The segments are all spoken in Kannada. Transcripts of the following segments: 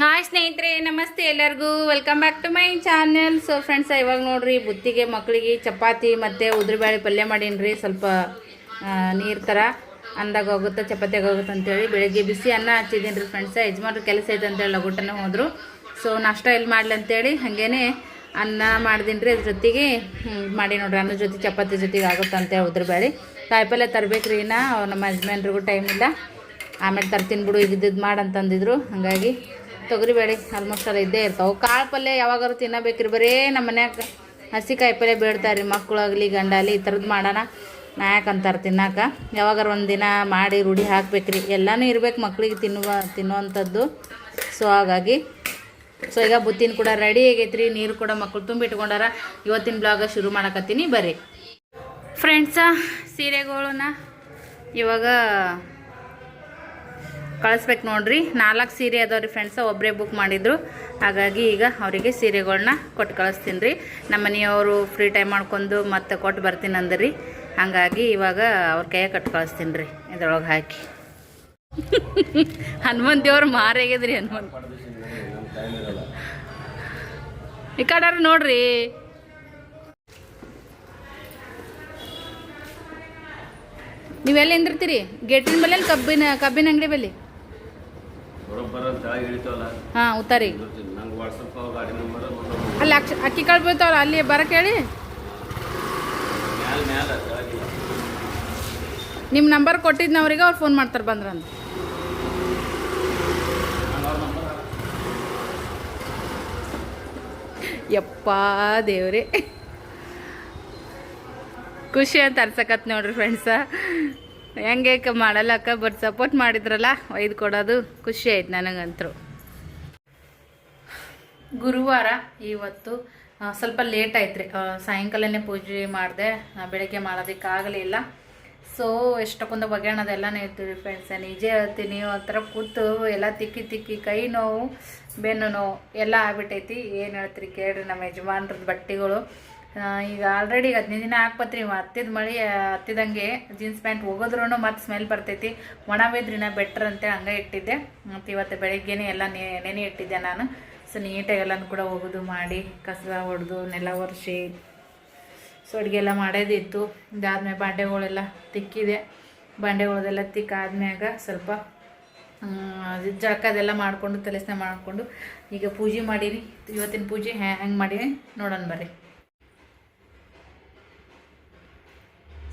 ಹಾಯ್ ಸ್ನೇಹಿತರೆ, ನಮಸ್ತೆ ಎಲ್ಲರಿಗೂ. Welcome back to my channel so friends ಇವಾಗ ನೋಡ್ರಿ, ಬುತ್ತಿಗೆ ಮಕ್ಕಳಿಗೆ ಚಪಾತಿ ಮತ್ತು ಉದ್ರಬೇಳೆ ಪಲ್ಯ ಮಾಡೀನಿ ಸ್ವಲ್ಪ ನೀರು ಥರ ಅಂದಾಗ ಹೋಗುತ್ತೆ, ಚಪಾತಿಯಾಗ ಹೋಗುತ್ತೆ ಅಂತೇಳಿ ಬೆಳಗ್ಗೆ ಬಿಸಿ ಅನ್ನ ಹಚ್ಚಿದ್ದೀನಿ ರೀ ಫ್ರೆಂಡ್ಸ್ ಯಜಮಾನ್ರು ಕೆಲಸ ಐತೆ ಅಂತೇಳಿ ಲಗೋಟನೇ ಹೋದರು. ಸೊ ನಾಷ್ಟ ಎಲ್ಲಿ ಮಾಡಲಿ ಅಂತೇಳಿ ಹಾಗೇ ಅನ್ನ ಮಾಡಿದೀನಿ ರೀ ಅದ್ರ ಜೊತೆಗೆ ಮಾಡಿ ನೋಡ್ರಿ. ಅನ್ನ ಜೊತೆ, ಚಪಾತಿ ಜೊತೆಗೆ ಆಗುತ್ತೆ ಅಂತೇಳಿ ಉದ್ರಬೇಳೆ. ಕಾಯಿಪಲ್ಯ ತರಬೇಕು ರೀ ನಾ ನಮ್ಮ ಯಜಮಾನ್ರಿಗೂ ಟೈಮ್ ಇಲ್ಲ. ಆಮೇಲೆ ತರ್ತೀನಿ ಬಿಡು ಇದ್ದಿದ್ದು ಮಾಡಂತಂದಿದ್ರು ಹಾಗಾಗಿ ತೊಗರಿಬೇಳೆ ಆಲ್ಮೋಸ್ಟ್ ಎಲ್ಲ ಇದ್ದೇ ಇರ್ತಾವೆ. ಕಾಳು ಪಲ್ಯ ಯಾವಾಗಾರು ತಿನ್ನಬೇಕ್ರಿ, ಬರೀ ನಮ್ಮ ಮನ್ಯಾಗ ಹಸಿ ಕಾಯಿ ಪಲ್ಯ ಬೇಡ್ತಾರೆ ರೀ ಮಕ್ಕಳಾಗಲಿ, ಗಂಡಾಗಲಿ, ಈ ಥರದ್ದು ಮಾಡೋಣ. ನಾ ಯಾಕಂತಾರೆ ತಿನ್ನಾಕ? ಯಾವಾಗಾರು ಒಂದು ದಿನ ಮಾಡಿ ರೂಢಿ ಹಾಕ್ಬೇಕ್ರಿ. ಎಲ್ಲನೂ ಇರ್ಬೇಕು ಮಕ್ಳಿಗೆ ತಿನ್ನುವ, ತಿನ್ನುವಂಥದ್ದು. ಸೊ ಹಾಗಾಗಿ ಸೊ ಈಗ ಬುತ್ತಿನ ಕೂಡ ರೆಡಿ ಆಗೈತ್ರಿ. ನೀರು ಕೂಡ ಮಕ್ಕಳು ತುಂಬಿಟ್ಕೊಂಡಾರ ಇವತ್ತಿನ ಬ್ಲಾಗ ಶುರು ಮಾಡಕತ್ತೀನಿ. ಬರ್ರಿ. ಫ್ರೆಂಡ್ಸ ಸೀರೆಗಳನ್ನ ಇವಾಗ ಕಳಿಸ್ಬೇಕು ನೋಡ್ರಿ. ನಾಲ್ಕು ಸೀರೆ ಅದಾವ್ರಿ ಫ್ರೆಂಡ್ಸ ಒಬ್ಬರೇ ಬುಕ್ ಮಾಡಿದ್ರು. ಹಾಗಾಗಿ ಈಗ ಅವರಿಗೆ ಸೀರೆಗಳನ್ನ ಕೊಟ್ಟು ಕಳಿಸ್ತೀನಿ ರೀ. ನಮ್ಮ ಮನೆಯವರು ಫ್ರೀ ಟೈಮ್ ಮಾಡ್ಕೊಂಡು ಮತ್ತೆ ಕೊಟ್ಟು ಬರ್ತೀನಿ ಅಂದ್ರಿ. ಹಾಗಾಗಿ ಇವಾಗ ಅವ್ರ ಕೈಯಾಗ ಕಟ್ಟು ಕಳಿಸ್ತೀನಿ ರೀ, ಇದ್ರೊಳಗೆ ಹಾಕಿ. ಹನುಮಂತೇವ್ರು ದೇವ್ರು ಮಾರಾಗ್ಯದ್ರಿ ಹನುಮಂತ. ಈ ಕಡೆ ನೋಡ್ರಿ. ನೀವೆಲ್ಲ ಎಂದಿರ್ತೀರಿ ಗೇಟಿನ ಬಲ್ಲಿ ಕಬ್ಬಿನ ಕಬ್ಬಿನ ಅಂಗಡಿ ಬಲ್ಲಿ? ಹಾಂ ಉತ್ತಾರಿ. ಅಲ್ಲಿ ಅಕ್ಷ ಅಕ್ಕಿ ಕಾಳು ಬೀಳ್ತಾವಲ್ಲ ಅಲ್ಲಿ ಬರಕ್ಕೆ ಹೇಳಿ ನಿಮ್ಮ ನಂಬರ್ ಕೊಟ್ಟಿದ್ನ ಅವ್ರಿಗೆ ಅವ್ರು ಫೋನ್ ಮಾಡ್ತಾರೆ ಬಂದ್ರಂತ. ಯಪ್ಪಾ ದೇವ್ರಿ. ಖುಷಿ ಅಂತ ಅರ್ಸಕತ್ ನೋಡ್ರಿ ಫ್ರೆಂಡ್ಸ ಹೆಂಗೆ ಮಾಡಲ್ಲ ಅಕ್ಕ ಬಟ್ ಸಪೋರ್ಟ್ ಮಾಡಿದ್ರಲ್ಲ, ಒಯ್ದು ಕೊಡೋದು ಖುಷಿ ಆಯ್ತು ನನಗಂತರು ಗುರುವಾರ ಇವತ್ತು ಸ್ವಲ್ಪ ಲೇಟ್ ಆಯ್ತು ರೀ ಸಾಯಂಕಾಲನೇ ಪೂಜೆ ಮಾಡಿದೆ ಬೆಳಗ್ಗೆ ಮಾಡೋದಕ್ಕೆ ಆಗಲಿಲ್ಲ ಸೊ ಎಷ್ಟಕ್ಕೊಂದು ಅನ್ನೋದೆಲ್ಲ ಹೇಳ್ತೀವಿ ಫ್ರೆಂಡ್ಸ್ ನಿಜ ಹೇಳ್ತೀನಿ, ಒಂಥರ ಕೂತು ಎಲ್ಲ ತಿಕ್ಕಿ ತಿಕ್ಕಿ ಕೈ ನೋವು, ಬೆನ್ನು ನೋವು, ಎಲ್ಲ ಆಗ್ಬಿಟ್ಟೈತಿ ಏನು ಹೇಳ್ತೀರಿ ಕೇಳ್ರಿ ನಮ್ಮ ಯಜಮಾನ್ರದ್ದು ಬಟ್ಟೆಗಳು. ಈಗ ಆಲ್ರೆಡಿ ಹದಿನೈದು ದಿನ ಹಾಕ್ಬತ್ರಿ ಹತ್ತಿದ ಮಳೆ ಹತ್ತಿದಂಗೆ ಜೀನ್ಸ್ ಪ್ಯಾಂಟ್ ಹೋಗೋದ್ರೂ ಮತ್ತೆ ಸ್ಮೆಲ್ ಬರ್ತೈತಿ. ಒಣ ಬಿದ್ರಿನ ಬೆಟ್ರ್ ಅಂತೇಳಿ ಹಂಗೆ ಇಟ್ಟಿದ್ದೆ. ಮತ್ತು ಇವತ್ತು ಬೆಳಿಗ್ಗೆನೆ ಎಲ್ಲ ನೆನೆ ಇಟ್ಟಿದ್ದೆ ನಾನು. ಸೊ ನೀಟಾಗಿ ಎಲ್ಲನೂ ಕೂಡ ಹೋಗೋದು, ಮಾಡಿ ಕಸ ಹೊಡೆದು ನೆಲ ಒರೆಸಿ, ಸೊ ಅಡುಗೆ ಎಲ್ಲ ಮಾಡೋದಿತ್ತು. ಇದಾದ್ಮೇಲೆ ಬಾಂಡೆಗಳೆಲ್ಲ ತಿಕ್ಕಿದೆ. ಬಾಂಡೆಗಳದೆಲ್ಲ ತಿಕ್ಕಾದ್ಮ್ಯಾಗ ಸ್ವಲ್ಪ ಜಳಕದೆಲ್ಲ ಮಾಡಿಕೊಂಡು ತಲೆ ಸ್ನಾನ ಮಾಡಿಕೊಂಡು ಈಗ ಪೂಜೆ ಮಾಡೀನಿ. ಇವತ್ತಿನ ಪೂಜೆ ಹ್ಯಾಂಗೆ ಮಾಡೀನಿ? ನೋಡೋಣ ಬರ್ರಿ.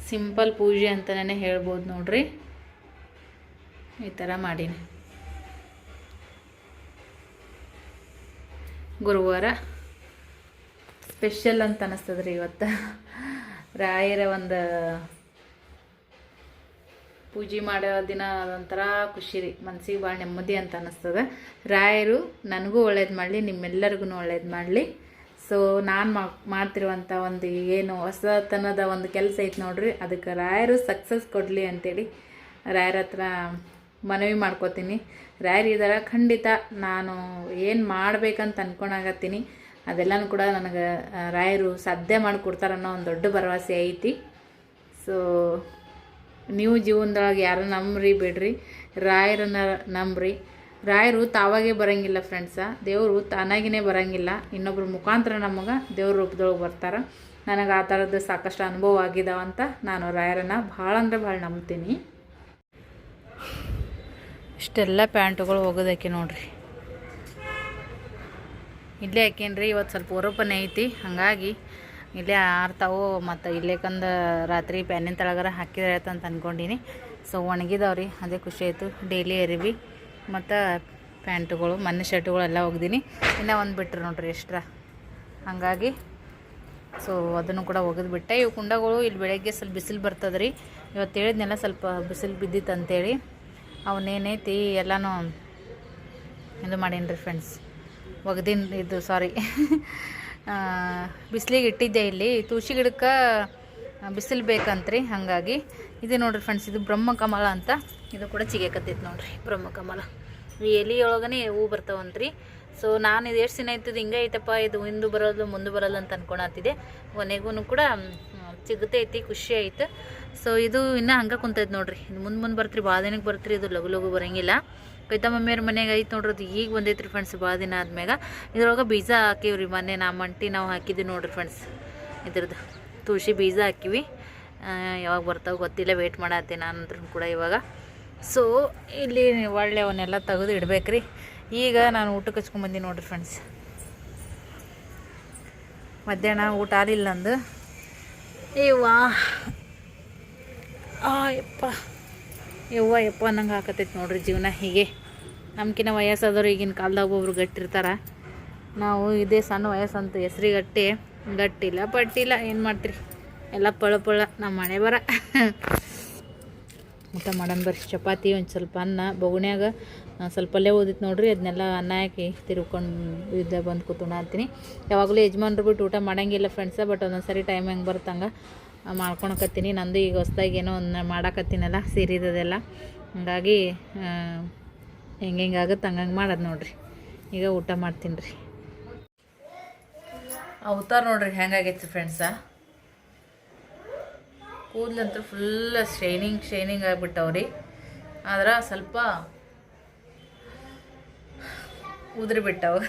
ಸಿಂಪಲ್ ಪೂಜೆ ಅಂತಲೇ ಹೇಳ್ಬೋದು ನೋಡ್ರಿ. ಈ ಥರ ಮಾಡೀನಿ. ಗುರುವಾರ ಸ್ಪೆಷಲ್ ಅಂತ ಅನಿಸ್ತದ್ರಿ ಇವತ್ತು. ರಾಯರ ಒಂದು ಪೂಜೆ ಮಾಡೋ ದಿನ ಅದೊಂಥರ ಖುಷಿ ರೀ. ಮನಸ್ಸಿಗೆ ಭಾಳ ನೆಮ್ಮದಿ ಅಂತ ಅನ್ನಿಸ್ತದೆ ರಾಯರು ನನಗೂ ಒಳ್ಳೇದು ಮಾಡಲಿ, ನಿಮ್ಮೆಲ್ಲರಿಗೂ ಒಳ್ಳೇದು ಮಾಡಲಿ. ಸೊ ನಾನು ಮಾ ಮಾಡ್ತಿರುವಂಥ ಒಂದು ಏನು ಹೊಸತನದ ಒಂದು ಕೆಲಸ ಐತೆ ನೋಡ್ರಿ. ಅದಕ್ಕೆ ರಾಯರು ಸಕ್ಸಸ್ ಕೊಡಲಿ ಅಂತೇಳಿ ರಾಯರ ಹತ್ರ ಮನವಿ ಮಾಡ್ಕೋತೀನಿ. ರಾಯರು ಇದರ, ಖಂಡಿತ ನಾನು ಏನು ಮಾಡ್ಬೇಕಂತ ಅನ್ಕೊಂಡಾಗತ್ತೀನಿ. ಅದೆಲ್ಲನೂ ಕೂಡ ನನಗೆ ರಾಯರು ಸಾಧ್ಯ ಮಾಡಿಕೊಡ್ತಾರನ್ನೋ ಒಂದು ದೊಡ್ಡ ಭರವಸೆ ಐತಿ. ಸೊ ನೀವು ಜೀವನದೊಳಗೆ ಯಾರು ನಂಬ್ರಿ ಬಿಡ್ರಿ. ರಾಯರನ್ನ ನಂಬ್ರಿ. ರಾಯರು ತಾವಾಗೇ ಬರಂಗಿಲ್ಲ ಫ್ರೆಂಡ್ಸ ದೇವರು ತಾನಾಗಿನೇ ಬರಂಗಿಲ್ಲ. ಇನ್ನೊಬ್ರ ಮುಖಾಂತರ ನಮಗೆ ದೇವ್ರ ರೂಪದೊಳಗೆ ಬರ್ತಾರೆ. ನನಗೆ ಆ ಥರದ್ದು ಸಾಕಷ್ಟು ಅನುಭವ ಆಗಿದಾವಂತ ನಾನು ರಾಯರನ್ನ ಭಾಳ ಅಂದರೆ ಭಾಳ ನಂಬ್ತೀನಿ. ಇಷ್ಟೆಲ್ಲ ಪ್ಯಾಂಟುಗಳು ಹೋಗೋದಕ್ಕೆ ನೋಡ್ರಿ. ಇಲ್ಲೇ ಹಾಕೇನ್ರಿ ಇವತ್ತು ಸ್ವಲ್ಪ ಹೊರಪನೆ ಐತಿ. ಹಾಗಾಗಿ ಇಲ್ಲೇ ಆರ್ತಾವು ಮತ್ತು ಇಲ್ಲೇಕಂದ ರಾತ್ರಿ ಪ್ಯಾನಿನ ತಳಗರ ಹಾಕಿದ್ರೆ ಅಂತ ಅಂದ್ಕೊಂಡೀನಿ ಸೊ ಒಣಗಿದಾವ್ರಿ, ಅದೇ ಖುಷಿ ಆಯಿತು. ಡೈಲಿ ಅರಿವಿ. ಮತ್ತು ಪ್ಯಾಂಟುಗಳು ಮನೆ ಶರ್ಟ್ಗಳೆಲ್ಲ ಒಗ್ದೀನಿ ಇನ್ನೂ ಒಂದು ಬಿಟ್ರು ನೋಡ್ರಿ ಎಕ್ಸ್ಟ್ರಾ ಹಾಗಾಗಿ ಸೊ ಅದನ್ನು ಕೂಡ ಒಗೆದ್ಬಿಟ್ಟೆ ಇವು ಕುಂಡಗಳು ಇಲ್ಲಿ ಬೆಳಗ್ಗೆ ಸ್ವಲ್ಪ ಬಿಸಿಲು ಬರ್ತದೆ ರೀ ಇವತ್ತು ಹೇಳಿದ್ನೆಲ್ಲ ಸ್ವಲ್ಪ ಬಿಸಿಲು ಬಿದ್ದಿತ್ತು ಅಂತೇಳಿ. ಅವನೇನೈತಿ ಎಲ್ಲನೂ ಇದು ಮಾಡೀನಿ ರೀ ಫ್ರೆಂಡ್ಸ್ ಒಗ್ದಿನ ಇದು ಸಾರಿ ಬಿಸಿಲಿಗೆ ಇಟ್ಟಿದ್ದೆ ಇಲ್ಲಿ. ತುಳಸಿ ಗಿಡಕ್ಕೆ ಬಿಸಿಲು ಬೇಕಂತ್ರಿ, ಹಾಗಾಗಿ. ಇದು ನೋಡ್ರಿ ಫ್ರೆಂಡ್ಸ್ ಇದು ಬ್ರಹ್ಮ ಕಮಲ ಅಂತ. ಇದು ಕೂಡ ಚಿಗೇಕತ್ತೈತೆ ನೋಡ್ರಿ, ಬ್ರಹ್ಮಕಮಲ. ಈ ಎಲಿಯೊಳಗನೆ ಹೂ ಬರ್ತಾವಂತ್ರಿ. ಸೊ ನಾನು ಇದು ಎಷ್ಟು ದಿನ ಆಯ್ತದ, ಹಿಂಗೆ ಐತಪ್ಪ ಇದು ಹಿಂದು ಬರೋದು ಮುಂದೆ ಬರಲ್ಲ ಅಂತ ಅನ್ಕೊಳತ್ತಿದೆ ಕೊನೆಗೂ ಕೂಡ ಸಿಗುತ್ತೆ ಸಿಗುತ್ತೈತಿ ಖುಷಿ ಆಯ್ತು. ಸೊ ಇದು ಇನ್ನೂ ಹಂಗೆ ಕುಂತೈತೆ ನೋಡ್ರಿ. ಇದು ಮುಂದೆ ಮುಂದೆ ಬರ್ತೀರಿ ಭಾಳ ದಿನಕ್ಕೆ ಬರ್ತೀರಿ, ಇದು ಲಘು ಲಘು ಬರೋಂಗಿಲ್ಲ. ಕೈತ ಮಮ್ಮಿಯವ್ರ ಮನೆಗೆ ಐತೆ ನೋಡ್ರಿ, ಅದು ಈಗ ಬಂದೈತ್ರಿ ಫ್ರೆಂಡ್ಸ್ ಭಾಳ ದಿನ ಆದ್ಮ್ಯಾಗ. ಇದ್ರೊಳಗೆ ಬೀಜ ಹಾಕಿವ್ರಿ, ಮೊನ್ನೆ ನಾ ಮಂಟಿ ನಾವು ಹಾಕಿದ್ವಿ ನೋಡ್ರಿ ಫ್ರೆಂಡ್ಸ್ ಇದ್ರದ್ದು ತುಳಸಿ ಬೀಜ ಹಾಕಿವಿ. ಯಾವಾಗ ಬರ್ತಾವೆ ಗೊತ್ತಿಲ್ಲ ವೆಯ್ಟ್ ಮಾಡತ್ತೆ ನಾನು ಕೂಡ ಇವಾಗ. ಸೊ ಇಲ್ಲಿ ಒಳ್ಳೆ ಅವನ್ನೆಲ್ಲ ತೆಗೆದು ಇಡ್ಬೇಕ್ರಿ. ಈಗ ನಾನು ಊಟಕ್ಕೆ ಹಚ್ಕೊಂಬಂದಿ ನೋಡ್ರಿ ಫ್ರೆಂಡ್ಸ್ ಮಧ್ಯಾಹ್ನ ಊಟ ಆಗಲಿಲ್ಲ ನಂದು. ಏವ್ವಾ ಆ, ಯಪ್ಪ. ಯವ್ವ, ಯಪ್ಪ ಅನ್ನಂಗೆ ಹಾಕತೈತಿ ನೋಡ್ರಿ ಜೀವನ ಹೀಗೆ. ನಮ್ಕಿನ್ನ ವಯಸ್ಸಾದವ್ರು ಈಗಿನ ಕಾಲದಾಗ ಒಬ್ರು ಗಟ್ಟಿರ್ತಾರ. ನಾವು ಇದೇ ಸಣ್ಣ ವಯಸ್ಸಂತ ಹೆಸ್ರಿ ಗಟ್ಟಿ ಗಟ್ಟಿಲ್ಲ ಪಟ್ಟಿಲ್ಲ ಏನು ಮಾಡ್ತೀರಿ? ಎಲ್ಲ ಪಳ ಪಳ ನಮ್ಮ ಮನೆ ಬರ. ಊಟ ಮಾಡೋಣ ಬರ್ರಿ. ಚಪಾತಿ ಒಂದು ಸ್ವಲ್ಪ ಅನ್ನ, ಬೊಗಣ್ಯಾಗ ಸ್ವಲ್ಪ ಅಲ್ಲೇ ಓದಿತ್ತು ನೋಡ್ರಿ ಅದನ್ನೆಲ್ಲ ಅನ್ನ ಹಾಕಿ ತಿರ್ಕೊಂಡು ಇದ್ದ ಬಂದು ಕೂತ್ಕೊಂಡು ಅಂತೀನಿ. ಯಾವಾಗಲೂ ಯಜಮಾನ್ರು ಬಿಟ್ಟು ಊಟ ಮಾಡೋಂಗಿಲ್ಲ ಫ್ರೆಂಡ್ಸ ಬಟ್ ಒಂದೊಂದು ಸರಿ ಟೈಮ್ ಹೆಂಗೆ ಬರ್ತಂಗೆ ಮಾಡ್ಕೊಳಕತ್ತೀನಿ ನಂದು ಈಗ ಹೊಸ್ದಾಗಿ ಏನೋ ಒಂದು ಮಾಡಾಕತ್ತೀನಲ್ಲ, ಸೀರಿದದೆಲ್ಲ. ಹಂಗಾಗಿ ಹೆಂಗೆ ಹೆಂಗೆ ಆಗುತ್ತೆ ಹಂಗಂಗೆ ಮಾಡೋದು ನೋಡ್ರಿ. ಈಗ ಊಟ ಮಾಡ್ತೀನಿ ರೀ. ಅವತಾರ ನೋಡ್ರಿ ಹೆಂಗಾಗೈತಿ ಫ್ರೆಂಡ್ಸ ಕೂದಲಂತೂ ಫುಲ್ ಶೈನಿಂಗ್ ಶೈನಿಂಗ್ ಆಗಿಬಿಟ್ಟವ್ರಿ. ಆದ್ರೆ ಸ್ವಲ್ಪ ಉದುರಿ ಬಿಟ್ಟವು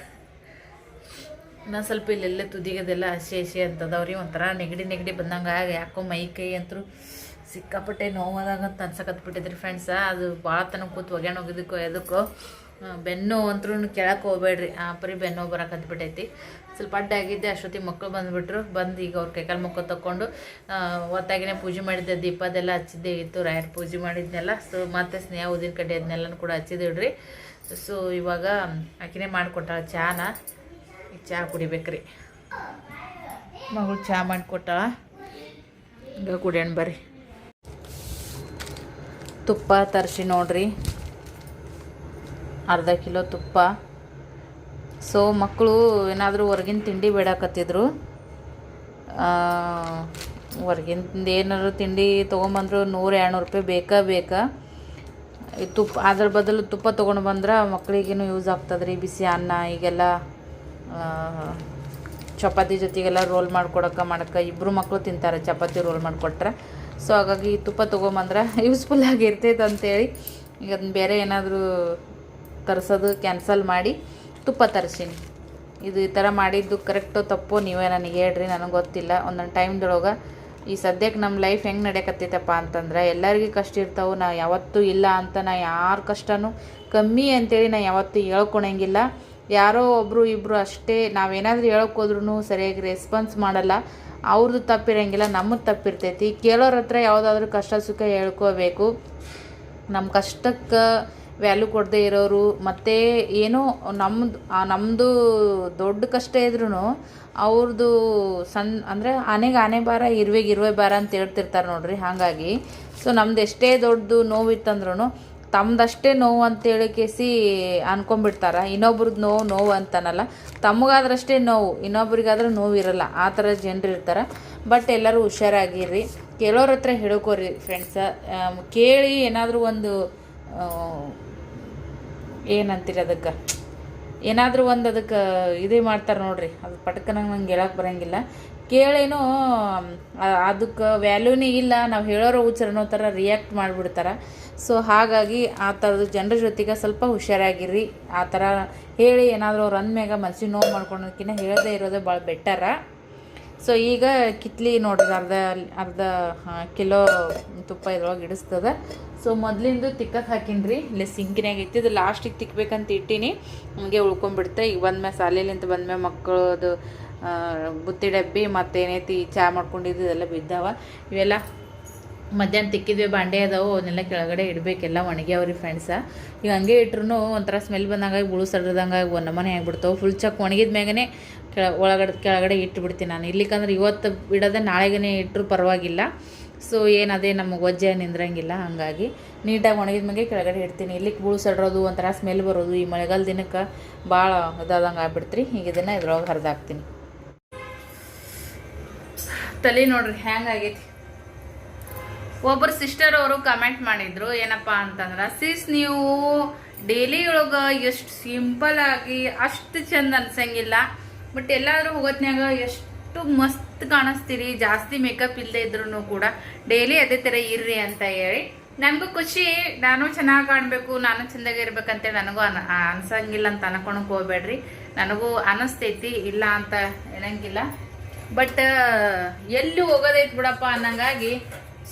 ನಾನು ಸ್ವಲ್ಪ ಇಲ್ಲೆಲ್ಲ ತುದಿಗದೆಲ್ಲ ಹಸಿ ಹಸಿ ಅಂತದವ್ರಿ, ಒಂಥರ ನೆಗಡಿ ನೆಗಡಿ ಬಂದಂಗೆ ಆಗಿ ಯಾಕೋ ಮೈ ಕೈ ಅಂತೂ ಸಿಕ್ಕಾಪಟ್ಟೆ ನೋವಾದಾಗ ಅಂತ ಅನ್ಸಕತ್ ಬಿಟ್ಟಿದ್ರಿ ಫ್ರೆಂಡ್ಸ ಅದು ಭಾಳ ತನಕ ಕೂತು ಒಗ್ಯಾಣ ಹೋಗಿದ್ದಕ್ಕೋ ಎದಕ್ಕೋ. ಬೆನ್ನು ಅಂತೂ ಕೆಳಕ್ಕೆ ಹೋಗ್ಬೇಡ್ರಿ. ಆ ಪರಿ ಬೆನ್ನು ಬರೋಕೆ ಬಿಟ್ಟೈತಿ ಸ್ವಲ್ಪ ಅಡ್ಡಾಗಿದ್ದೆ, ಅಷ್ಟೊತ್ತಿಗೆ ಮಕ್ಕಳು ಬಂದುಬಿಟ್ರು. ಬಂದು ಈಗ ಅವ್ರ ಕೈಕಾಲು ಮುಖ ತಗೊಂಡು ಒತ್ತಾಗಿನೇ ಪೂಜೆ ಮಾಡಿದ್ದೆ, ದೀಪ ಅದೆಲ್ಲ ಹಚ್ಚಿದ್ದೆ, ಇತ್ತು, ರಾಯರ್ ಪೂಜೆ ಮಾಡಿದ್ನೆಲ್ಲ. ಸೊ ಮತ್ತೆ ಸ್ನೇಹ ಉದಿನ ಕಡ್ಡಿ ಅದನ್ನೆಲ್ಲನೂ ಕೂಡ ಹಚ್ಚಿದಿಡ್ರಿ ಸೊ ಇವಾಗ ಆಕಿನೇ ಮಾಡಿಕೊಟ್ಟಾಳ ಚಾನ. ಈಗ ಚಹಾ ಕುಡಿಬೇಕ್ರಿ. ಮಗಳು ಚಹಾ ಮಾಡಿಕೊಟ್ಟಾಳ. ಈಗ ಕುಡಿಯೋಣ ಬರ್ರಿ. ತುಪ್ಪ ತರಿಸಿ ನೋಡ್ರಿ. ಅರ್ಧ ಕಿಲೋ ತುಪ್ಪ. ಸೊ ಮಕ್ಕಳು ಏನಾದರೂ ಹೊರಗಿನ ತಿಂಡಿ ಬೇಡಾಕತ್ತಿದ್ರು. ಹೊರ್ಗಿಂದ ಏನಾದ್ರು ತಿಂಡಿ ತೊಗೊಂಬಂದ್ರು ನೂರು ಎರಡುನೂರು ರೂಪಾಯಿ ಬೇಕಾ ಬೇಕಾ. ಈ ತುಪ್ಪ ಅದ್ರ ಬದಲು ತುಪ್ಪ ತೊಗೊಂಡು ಬಂದ್ರೆ ಮಕ್ಕಳಿಗೇನು ಯೂಸ್ ಆಗ್ತದೆ ರೀ ಬಿಸಿ ಅನ್ನ, ಈಗೆಲ್ಲ ಚಪಾತಿ ಜೊತೆಗೆಲ್ಲ ರೋಲ್ ಮಾಡ್ಕೊಡಕ್ಕೆ ಮಾಡಕ್ಕೆ ಇಬ್ಬರು ಮಕ್ಕಳು ತಿಂತಾರೆ, ಚಪಾತಿ ರೋಲ್ ಮಾಡಿಕೊಟ್ರೆ. ಸೊ ಹಾಗಾಗಿ ತುಪ್ಪ ತೊಗೊಂಬಂದ್ರೆ ಯೂಸ್ಫುಲ್ ಆಗಿರ್ತೈತೆ ಅಂತೇಳಿ ಈಗ ಅದನ್ನ ಬೇರೆ ಏನಾದರೂ ತರಿಸೋದು ಕ್ಯಾನ್ಸಲ್ ಮಾಡಿ ತುಪ್ಪ ತರಿಸೀನಿ. ಇದು ಈ ಥರ ಮಾಡಿದ್ದು ಕರೆಕ್ಟೋ ತಪ್ಪೋ ನೀವೇ ನನಗೆ ಹೇಳ್ರಿ, ನನಗೆ ಗೊತ್ತಿಲ್ಲ. ಒಂದೊಂದು ಟೈಮ್ದೊಳಗೆ ಈ ಸದ್ಯಕ್ಕೆ ನಮ್ಮ ಲೈಫ್ ಹೆಂಗೆ ನಡೆಯಕತ್ತೈತಪ್ಪ ಅಂತಂದ್ರೆ, ಎಲ್ಲರಿಗೂ ಕಷ್ಟ ಇರ್ತಾವೆ, ನಾ ಯಾವತ್ತೂ ಇಲ್ಲ ಅಂತ ನಾ ಯಾರ ಕಷ್ಟನೂ ಕಮ್ಮಿ ಅಂತೇಳಿ ನಾ ಯಾವತ್ತೂ ಹೇಳ್ಕೊಳಂಗಿಲ್ಲ ಯಾರೋ ಒಬ್ಬರು ಇಬ್ಬರು ಅಷ್ಟೇ, ನಾವೇನಾದರೂ ಹೇಳೋಕ್ಕೋದ್ರೂ ಸರಿಯಾಗಿ ರೆಸ್ಪಾನ್ಸ್ ಮಾಡಲ್ಲ. ಅವ್ರದ್ದು ತಪ್ಪಿರಂಗಿಲ್ಲ, ನಮ್ಮದು ತಪ್ಪಿರ್ತೈತಿ. ಕೇಳೋರ ಹತ್ರ ಯಾವುದಾದ್ರೂ ಕಷ್ಟ ಸುಖ ಹೇಳ್ಕೋಬೇಕು. ನಮ್ಮ ಕಷ್ಟಕ್ಕೆ ವ್ಯಾಲ್ಯೂ ಕೊಡದೆ ಇರೋರು, ಮತ್ತು ಏನೋ ನಮ್ಮದು ನಮ್ಮದು ದೊಡ್ಡ ಕಷ್ಟ ಇದ್ರೂ ಅವ್ರದ್ದು ಸಣ್ಣ ಅಂದರೆ ಆನೆಗೆ ಆನೆ ಬಾರ ಇರುವೆಗೆ ಇರುವೆ ಬಾರ ಅಂತ ಹೇಳ್ತಿರ್ತಾರೆ ನೋಡ್ರಿ, ಹಾಗಾಗಿ. ಸೊ ನಮ್ದು ಎಷ್ಟೇ ದೊಡ್ಡದು ನೋವಿತ್ತಂದ್ರೂ ತಮ್ಮದಷ್ಟೇ ನೋವು ಅಂತೇಳಿ ಕೇಸಿ ಅನ್ಕೊಂಡ್ಬಿಡ್ತಾರೆ. ಇನ್ನೊಬ್ರದ್ದು ನೋವು ನೋವು ಅಂತನಲ್ಲ. ತಮಗಾದ್ರಷ್ಟೇ ನೋವು, ಇನ್ನೊಬ್ರಿಗಾದ್ರೆ ನೋವು ಇರಲ್ಲ, ಆ ಥರ ಜನರು ಇರ್ತಾರೆ. ಬಟ್ ಎಲ್ಲರೂ ಹುಷಾರಾಗಿರ್ರಿ. ಕೆಲವ್ರ ಹತ್ರ ಹೇಳ್ಕೊರಿ ಫ್ರೆಂಡ್ಸ ಕೇಳಿ ಏನಾದರೂ ಒಂದು ಏನಂತೀರಿ ಅದಕ್ಕೆ? ಏನಾದರೂ ಒಂದು ಅದಕ್ಕೆ ಇದೇ ಮಾಡ್ತಾರೆ ನೋಡ್ರಿ. ಅದು ಪಟ್ಕನಂಗೆ ನಂಗೆ ಹೇಳಕ್ಕೆ ಬರೋಂಗಿಲ್ಲ. ಕೇಳೇನೋ ಅದಕ್ಕೆ ವ್ಯಾಲ್ಯೂನೇ ಇಲ್ಲ, ನಾವು ಹೇಳೋರೋ ಉಚ್ಚರಣೋ ಥರ ರಿಯಾಕ್ಟ್ ಮಾಡಿಬಿಡ್ತಾರೆ. ಸೊ ಹಾಗಾಗಿ ಆ ಥರದ ಜನರ ಜೊತೆಗೆ ಸ್ವಲ್ಪ ಹುಷಾರಾಗಿರ್ರಿ. ಆ ಥರ ಹೇಳಿ ಏನಾದರೂ ಅವ್ರು ಅಂದ್ಮ್ಯಾಗ ಮನ್ಸಿಗೆ ನೋವು ಮಾಡ್ಕೊಳೋದಕ್ಕಿಂತ ಹೇಳದೇ ಇರೋದೇ ಭಾಳ ಬೆಟರ ಸೊ ಈಗ ಕಿತ್ಲಿ ನೋಡ್ರಿ ಅರ್ಧ ಅರ್ಧ ಕಿಲೋ ತುಪ್ಪ ಇದ್ರೊಳಗೆ ಇಡಿಸ್ತದೆ ಸೊ ಮೊದಲಿಂದು ತಿಕ್ಕಕ್ಕೆ ಹಾಕಿನ್ರಿ. ಇಲ್ಲಿ ಸಿಂಕಿನಾಗ ಇತ್ತು ಇದು ಲಾಸ್ಟಿಗೆ ತಿಕ್ಕಬೇಕಂತ ಇಟ್ಟೀನಿ. ಹಂಗೆ ಉಳ್ಕೊಂಡ್ಬಿಡ್ತೆ ಈಗ ಬಂದ್ಮೇಲೆ ಬಂದ ಮೇಲೆ ಮಕ್ಕಳದು ಬುತ್ತಿ ಡಬ್ಬಿ ಮತ್ತೇನೈತಿ ಚಾ ಮಾಡ್ಕೊಂಡಿದ್ದು ಇದೆಲ್ಲ ಬಿದ್ದಾವ. ಇವೆಲ್ಲ ಮಧ್ಯಾಹ್ನ ತಿಕ್ಕಿದ್ವಿ. ಬಾಂಡೆ ಅದಾವು. ಅವನ್ನೆಲ್ಲ ಕೆಳಗಡೆ ಇಡಬೇಕೆಲ್ಲ ಒಣಗ್ಯಾವ್ರಿ ಫ್ರೆಂಡ್ಸ ಈಗ ಹಂಗೆ ಇಟ್ರು ಒಂಥರ ಸ್ಮೆಲ್ ಬಂದಂಗಾಗಿ ಗುಳು ಸಡ್ದಂಗಾಗಿ ಒಂದು ಮನೆ ಆಗಿಬಿಡ್ತಾವೆ. ಫುಲ್ ಚಕ್ ಒಣಗಿದ ಮ್ಯಾಗನೆ ಕೆಳ ಒಳಗಡೆ ಕೆಳಗಡೆ ಇಟ್ಬಿಡ್ತೀನಿ ನಾನು. ಇಲ್ಲಿಕಂದ್ರೆ ಇವತ್ತು ಬಿಡೋದೆ ನಾಳೆಗೇ ಇಟ್ಟರು ಪರವಾಗಿಲ್ಲ. ಸೊ ಏನದೇ ಅದೇ ನಮಗೆ ವಜ್ಜೆ ನಿಂದ್ರಂಗಿಲ್ಲ ಹಾಗಾಗಿ. ನೀಟಾಗಿ ಒಣಗಿದ ಮ್ಯಾಗೆ ಕೆಳಗಡೆ ಇಡ್ತೀನಿ. ಇಲ್ಲಿಗೆ ಬುಳು ಸಡ್ರೋದು, ಒಂಥರ ಸ್ಮೆಲ್ ಬರೋದು. ಈ ಮಳೆಗಾಲ ದಿನಕ್ಕೆ ಭಾಳ ಇದಾದಂಗೆ ಆಗ್ಬಿಡ್ತ್ರಿ. ಹೀಗೆ ಇದನ್ನು ಇದ್ರೊಳಗೆ ಹರಿದಾಕ್ತೀನಿ. ತಲೆ ನೋಡ್ರಿ, ಹ್ಯಾಂಗಾಗೈತಿ? ಒಬ್ಬರು ಸಿಸ್ಟರ್ ಅವರು ಕಮೆಂಟ್ ಮಾಡಿದ್ರು, ಏನಪ್ಪಾ ಅಂತಂದ್ರೆ ಸಿಸ್ ನೀವು ಡೈಲಿ ಒಳಗೆ ಎಷ್ಟು ಸಿಂಪಲ್ ಆಗಿ ಅಷ್ಟು ಚಂದ ಅನ್ಸಂಗಿಲ್ಲ. ಬಟ್ ಎಲ್ಲಾದರೂ ಹೋಗೋತ್ನಾಗ ಎಷ್ಟು ಮಸ್ತ್ ಕಾಣಿಸ್ತೀರಿ, ಜಾಸ್ತಿ ಮೇಕಪ್ ಇಲ್ಲದೆ ಇದ್ರೂ ಕೂಡ ಡೈಲಿ ಅದೇ ಥರ ಇರ್ರಿ ಅಂತ ಹೇಳಿ. ನನಗೂ ಖುಷಿ, ನಾನು ಚೆನ್ನಾಗಿ ಕಾಣಬೇಕು, ನಾನು ಚೆಂದಾಗಿ ಇರ್ಬೇಕಂತೇಳಿ ನನಗೂ ಅನ್, ಅನ್ಸಂಗಿಲ್ಲ ಅಂತ ಅನ್ಕೊಂಡು ಹೋಗ್ಬೇಡ್ರಿ. ನನಗೂ ಅನಿಸ್ತೈತಿ, ಇಲ್ಲ ಅಂತ ಹೇಳಂಗಿಲ್ಲ ಬಟ್ ಎಲ್ಲಿ ಹೋಗೋದೈತೆ ಬಿಡಪ್ಪ ಅನ್ನಂಗಾಗಿ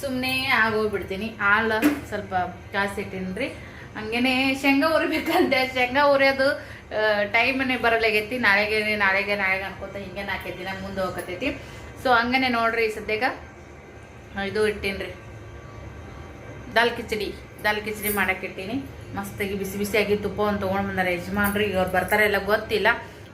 ಸುಮ್ಮನೆ ಆಗೋಗ್ಬಿಡ್ತೀನಿ. ಹಾಲು ಸ್ವಲ್ಪ ಕಾಸಿಟ್ಟಿನ್ರಿ ಹಂಗೇನೆ ಶೇಂಗಾ ಉರಿಬೇಕಂತೆ ಶೇಂಗಾ ಉರಿಯೋದು ಟೈಮನ್ನೇ ಬರಲಾಗೈತಿ ನಾಳೆಗೆ ನಾಳೆಗೆ ನಾಳೆಗೆ ಅನ್ಕೋತ ಹಿಂಗೆ ನಾಲ್ಕೈದು ದಿನ ಮುಂದೆ ಹೋಗತೈತಿ ಸೊ ಹಂಗನೆ ನೋಡ್ರಿ ಸದ್ಯಗ ಇದು ಇಟ್ಟೀನಿ ದಾಲ್ ಕಿಚಡಿ. ದಾಲ್ ಕಿಚಡಿ ಮಾಡಕ್ಕೆ ಇಟ್ಟೀನಿ. ಮಸ್ತಾಗಿ ಬಿಸಿ ಬಿಸಿಯಾಗಿ ತುಪ್ಪ ಒಂದು ತೊಗೊಂಡು ಬಂದಾರೆ ಯಜಮಾನ್ರಿ. ಈಗ ಅವ್ರು ಬರ್ತಾರೆ ಎಲ್ಲ ಗೊತ್ತಿಲ್ಲ.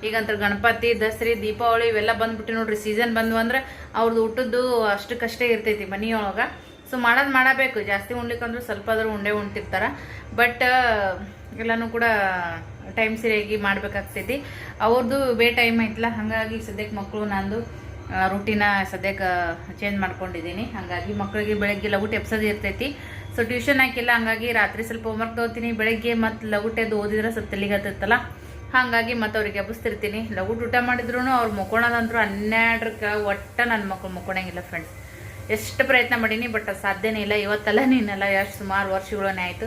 ಈಗಂತ ಗಣಪತಿ, ದಸರಿ, ದೀಪಾವಳಿ ಇವೆಲ್ಲ ಬಂದ್ಬಿಟ್ಟು ನೋಡ್ರಿ ಸೀಸನ್ ಬಂದ್ವು ಅಂದ್ರೆ ಅವ್ರದ್ದು ಊಟದ್ದು ಅಷ್ಟಕ್ಕಷ್ಟೇ ಇರ್ತೈತಿ ಮನೆಯೊಳಗೆ. ಸೊ ಮಾಡೋದು ಮಾಡಬೇಕು. ಜಾಸ್ತಿ ಉಣ್ಲಿಕ್ಕಂದ್ರೆ ಸ್ವಲ್ಪ ಆದರೂ ಉಂಡೆ ಉಣ್ತಿರ್ತಾರೆ. ಬಟ್ ಎಲ್ಲನೂ ಕೂಡ ಟೈಮ್ ಸರಿಯಾಗಿ ಮಾಡ್ಬೇಕಾಗ್ತೈತಿ. ಅವ್ರದ್ದು ಬೇ ಟೈಮ್ ಐತಲ್ಲ ಹಾಗಾಗಿ ಸದ್ಯಕ್ಕೆ ಮಕ್ಕಳು ನಂದು ರೂಟೀನ ಸದ್ಯಕ್ಕೆ ಚೇಂಜ್ ಮಾಡ್ಕೊಂಡಿದ್ದೀನಿ. ಹಾಗಾಗಿ ಮಕ್ಕಳಿಗೆ ಬೆಳಗ್ಗೆ ಲಗುಟ್ ಎಪ್ಸೋದು ಇರ್ತೈತಿ. ಸೊ ಟ್ಯೂಷನ್ ಹಾಕಿಲ್ಲ, ಹಾಗಾಗಿ ರಾತ್ರಿ ಸ್ವಲ್ಪ ಹೋಮ್ವರ್ಕ್ ತಗೋತೀನಿ. ಬೆಳಗ್ಗೆ ಮತ್ತು ಲಗುಟೆದ್ದು ಓದಿದ್ರೆ ಸ್ವಲ್ಪ ತಲೆಗತ್ತಲ್ಲ ಹಾಗಾಗಿ ಮತ್ತು ಅವ್ರಿಗೆ ಎಬ್ಬಿಸ್ತಿರ್ತೀನಿ. ಲಘು ಊಟ ಮಾಡಿದ್ರು ಅವ್ರು ಮುಕ್ಕೊಳೋದಂತರೂ ಹನ್ನೆರಡಕ್ಕೆ ಒಟ್ಟು ನನ್ನ ಮಕ್ಕಳು ಮುಕ್ಕೊಳಂಗಿಲ್ಲ ಫ್ರೆಂಡ್ಸ್ ಎಷ್ಟು ಪ್ರಯತ್ನ ಮಾಡೀನಿ ಬಟ್ ಅದು ಸಾಧ್ಯನೇ ಇಲ್ಲ. ಇವತ್ತೆಲ್ಲ ನೀನೆಲ್ಲ ಎಷ್ಟು ಸುಮಾರು ವರ್ಷಗಳನ್ನೇ ಆಯಿತು.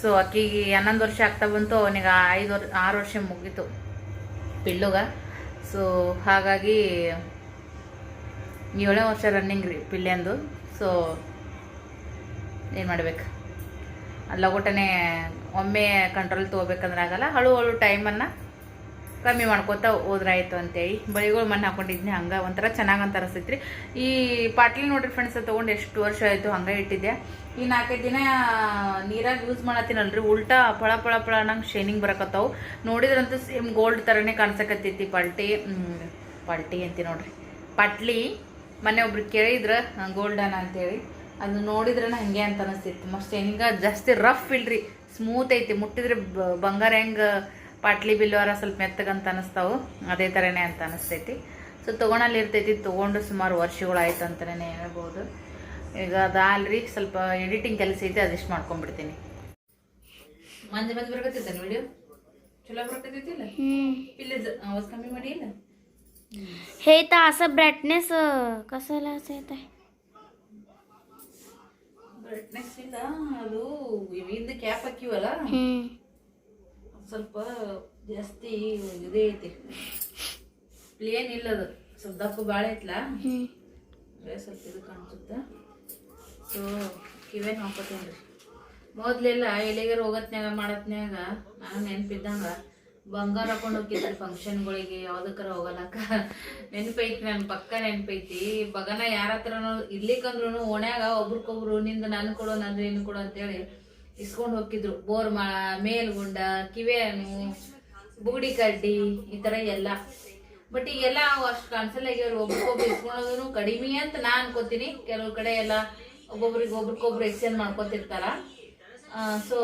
ಸೊ ಅಕ್ಕಿಗೆ ಹನ್ನೊಂದು ವರ್ಷ ಆಗ್ತಾ ಬಂತು, ಅವನಿಗೆ ಐದು ವರ್ಷ ಆರು ವರ್ಷ ಮುಗೀತು ಪಿಳ್ಳುಗ ಸೊ ಹಾಗಾಗಿ ಏಳನೇ ವರ್ಷ ರನ್ನಿಂಗ್ ರೀ ಪಿಲ್ಲೆಂದು ಸೊ ಏನು ಮಾಡ್ಬೇಕು? ಲಗೋಟನೆ ಒಮ್ಮೆ ಕಂಟ್ರೋಲ್ ತೊಗೋಬೇಕಂದ್ರೆ ಆಗಲ್ಲ, ಹಳು ಹಳು ಟೈಮನ್ನು ಕಮ್ಮಿ ಮಾಡ್ಕೋತ ಹೋದ್ರಾಯ್ತು ಅಂತೇಳಿ. ಬಳಿಗಳು ಮಣ್ಣು ಹಾಕೊಂಡಿದ್ನಿ, ಹಂಗೆ ಒಂಥರ ಅಂತ ಅನಿಸ್ತೈತ್ರಿ ಈ ಪಾಟ್ಲಿ ನೋಡ್ರಿ ಫ್ರೆಂಡ್ಸ್ ತೊಗೊಂಡು ಎಷ್ಟು ವರ್ಷ ಆಯಿತು ಹಂಗೆ ಇಟ್ಟಿದ್ದೆ ಈ ನಾಲ್ಕೈದು ದಿನ ನೀರಾಗಿ ಯೂಸ್ ಮಾಡತ್ತೀನಲ್ರಿ, ಉಲ್ಟಾ ಪಳ ಪಳ ಪಳ ನಂಗೆ ಶೈನಿಂಗ್ ಬರಕತ್ತಾವು. ನೋಡಿದ್ರಂತೂ ಸೇಮ್ ಗೋಲ್ಡ್ ಥರನೇ ಕಾಣಿಸಕತ್ತೈತಿ ಪಲ್ಟಿ ಪಾಲ್ಟಿ ಅಂತಿ ನೋಡ್ರಿ. ಪಟ್ಲಿ ಮೊನ್ನೆ ಒಬ್ರು ಕೇಳಿದ್ರ ಗೋಲ್ಡನ್ ಅಂತೇಳಿ. ಅದು ನೋಡಿದ್ರೆ ಹಂಗೆ ಅಂತ ಅನಿಸ್ತಿತ್ತು ಮಸ್ತ್ ಹೆಂಗ ಜಾಸ್ತಿ ರಫ್ ಇಲ್ರಿ ಸ್ಮೂತ್ ಐತಿ. ಮುಟ್ಟಿದ್ರೆ ಬಂಗಾರ ಹೆಂಗೆ ಪಾಟ್ಲಿ ಬಿಲ್ವಾರ ಸ್ವಲ್ಪ ಮೆತ್ತಗಂತ ಅನಿಸ್ತಾವು ಅದೇ ಥರನೇ ಅಂತ ಅನಿಸ್ತೈತಿ ಸೊ ತೊಗೊಳಲ್ಲಿ ಇರ್ತೈತಿ ತೊಗೊಂಡು ಸುಮಾರು ವರ್ಷಗಳು ಆಯ್ತು ಅಂತಲೇ ಹೇಳ್ಬೋದು ಈಗ ಅದಾಲ್ರಿ ಸ್ವಲ್ಪ ಎಡಿಟಿಂಗ್ ಕೆಲಸ ಐತಿ ಅದಿಷ್ಟು ಮಾಡ್ಕೊಂಡ್ಬಿಡ್ತೀನಿ ಮಂದಿ ಮಂದಿ ಬರಕತ್ತೈತೆ ವಿಡಿಯೋ ಚಲೋ ಬರಕತ್ತೈತಿಲ್ಲ ಇಲ್ಲ आवाज कमी ಮಾಡಿ ಇಲ್ಲ हे तर असं ब्राईटनेस कसाला असं येत आहे ಬ್ರೈಟ್ನೆಸ್ ಇಲ್ಲ ಅದು ಇವಿಂದ ಕ್ಯಾಪ್ ಹಾಕಿವಲ್ಲ ಸ್ವಲ್ಪ ಜಾಸ್ತಿ ಇದೇ ಐತಿ. ಪ್ಲೇನ್ ಇಲ್ಲ ಅದು ಸ್ವಲ್ಪ ದಪ್ಪ ಭಾಳ ಐತ್ಲ? ಸ್ವಲ್ಪ ಇದು ಕಾಣಿಸುತ್ತೆ. ಸೊ ಕಿವೇನು ಹಾಕೋತೀನಿ ರೀ. ಮೊದ್ಲೆಲ್ಲ ಎಲ್ಲಿಗಾರ ಹೋಗತ್ನ್ಯಾಗ ಮಾಡತ್ನ್ಯಾಗ ನಾನು ನೆನ್ಪಿದ್ದಂಗ ಬಂಗಾರ ಹಾಕೊಂಡು ಹೋಗಿದ್ರಿ ಫಂಕ್ಷನ್ಗಳಿಗೆ ಯಾವ್ದಕ್ಕಾರ ಹೋಗಲಕ್ಕ. ನೆನಪೈತಿ ನನ್ನ ಪಕ್ಕ ನೆನಪೈತಿ. ಬಗನ ಯಾರ ಹತ್ರನೂ ಇರ್ಲಿಕ್ಕಂದ್ರೂ ಓಣ್ಯಾಗ ಒಬ್ರಿಗೊಬ್ರು ನಿಂದ ನಾನು ಕೊಡು ನಂದು ಏನು ಕೊಡು ಅಂತೇಳಿ ಇಸ್ಕೊಂಡು ಹೋಗ್ತಿದ್ರು. ಬೋರ್ ಮಾ, ಮೇಲ್ಗುಂಡ ಕಿವೇನು ಬುಗುಡಿ ಕಡ್ಡಿ, ಈ ಥರ ಎಲ್ಲ. ಬಟ್ ಈಗೆಲ್ಲ ಅಷ್ಟು ಈಗ ಒಬ್ರಿಗೊಬ್ರು ಇಸ್ಕೊಳೋದು ಕಡಿಮೆ ಅಂತ ನಾ ಅನ್ಕೋತೀನಿ. ಕೆಲವು ಕಡೆ ಎಲ್ಲ ಒಬ್ಬೊಬ್ರಿಗೆ ಒಬ್ರಿಗೊಬ್ರು ಎಕ್ಸ್ಚೇಂಜ್ ಮಾಡ್ಕೊತಿರ್ತಾರ. ಸೊ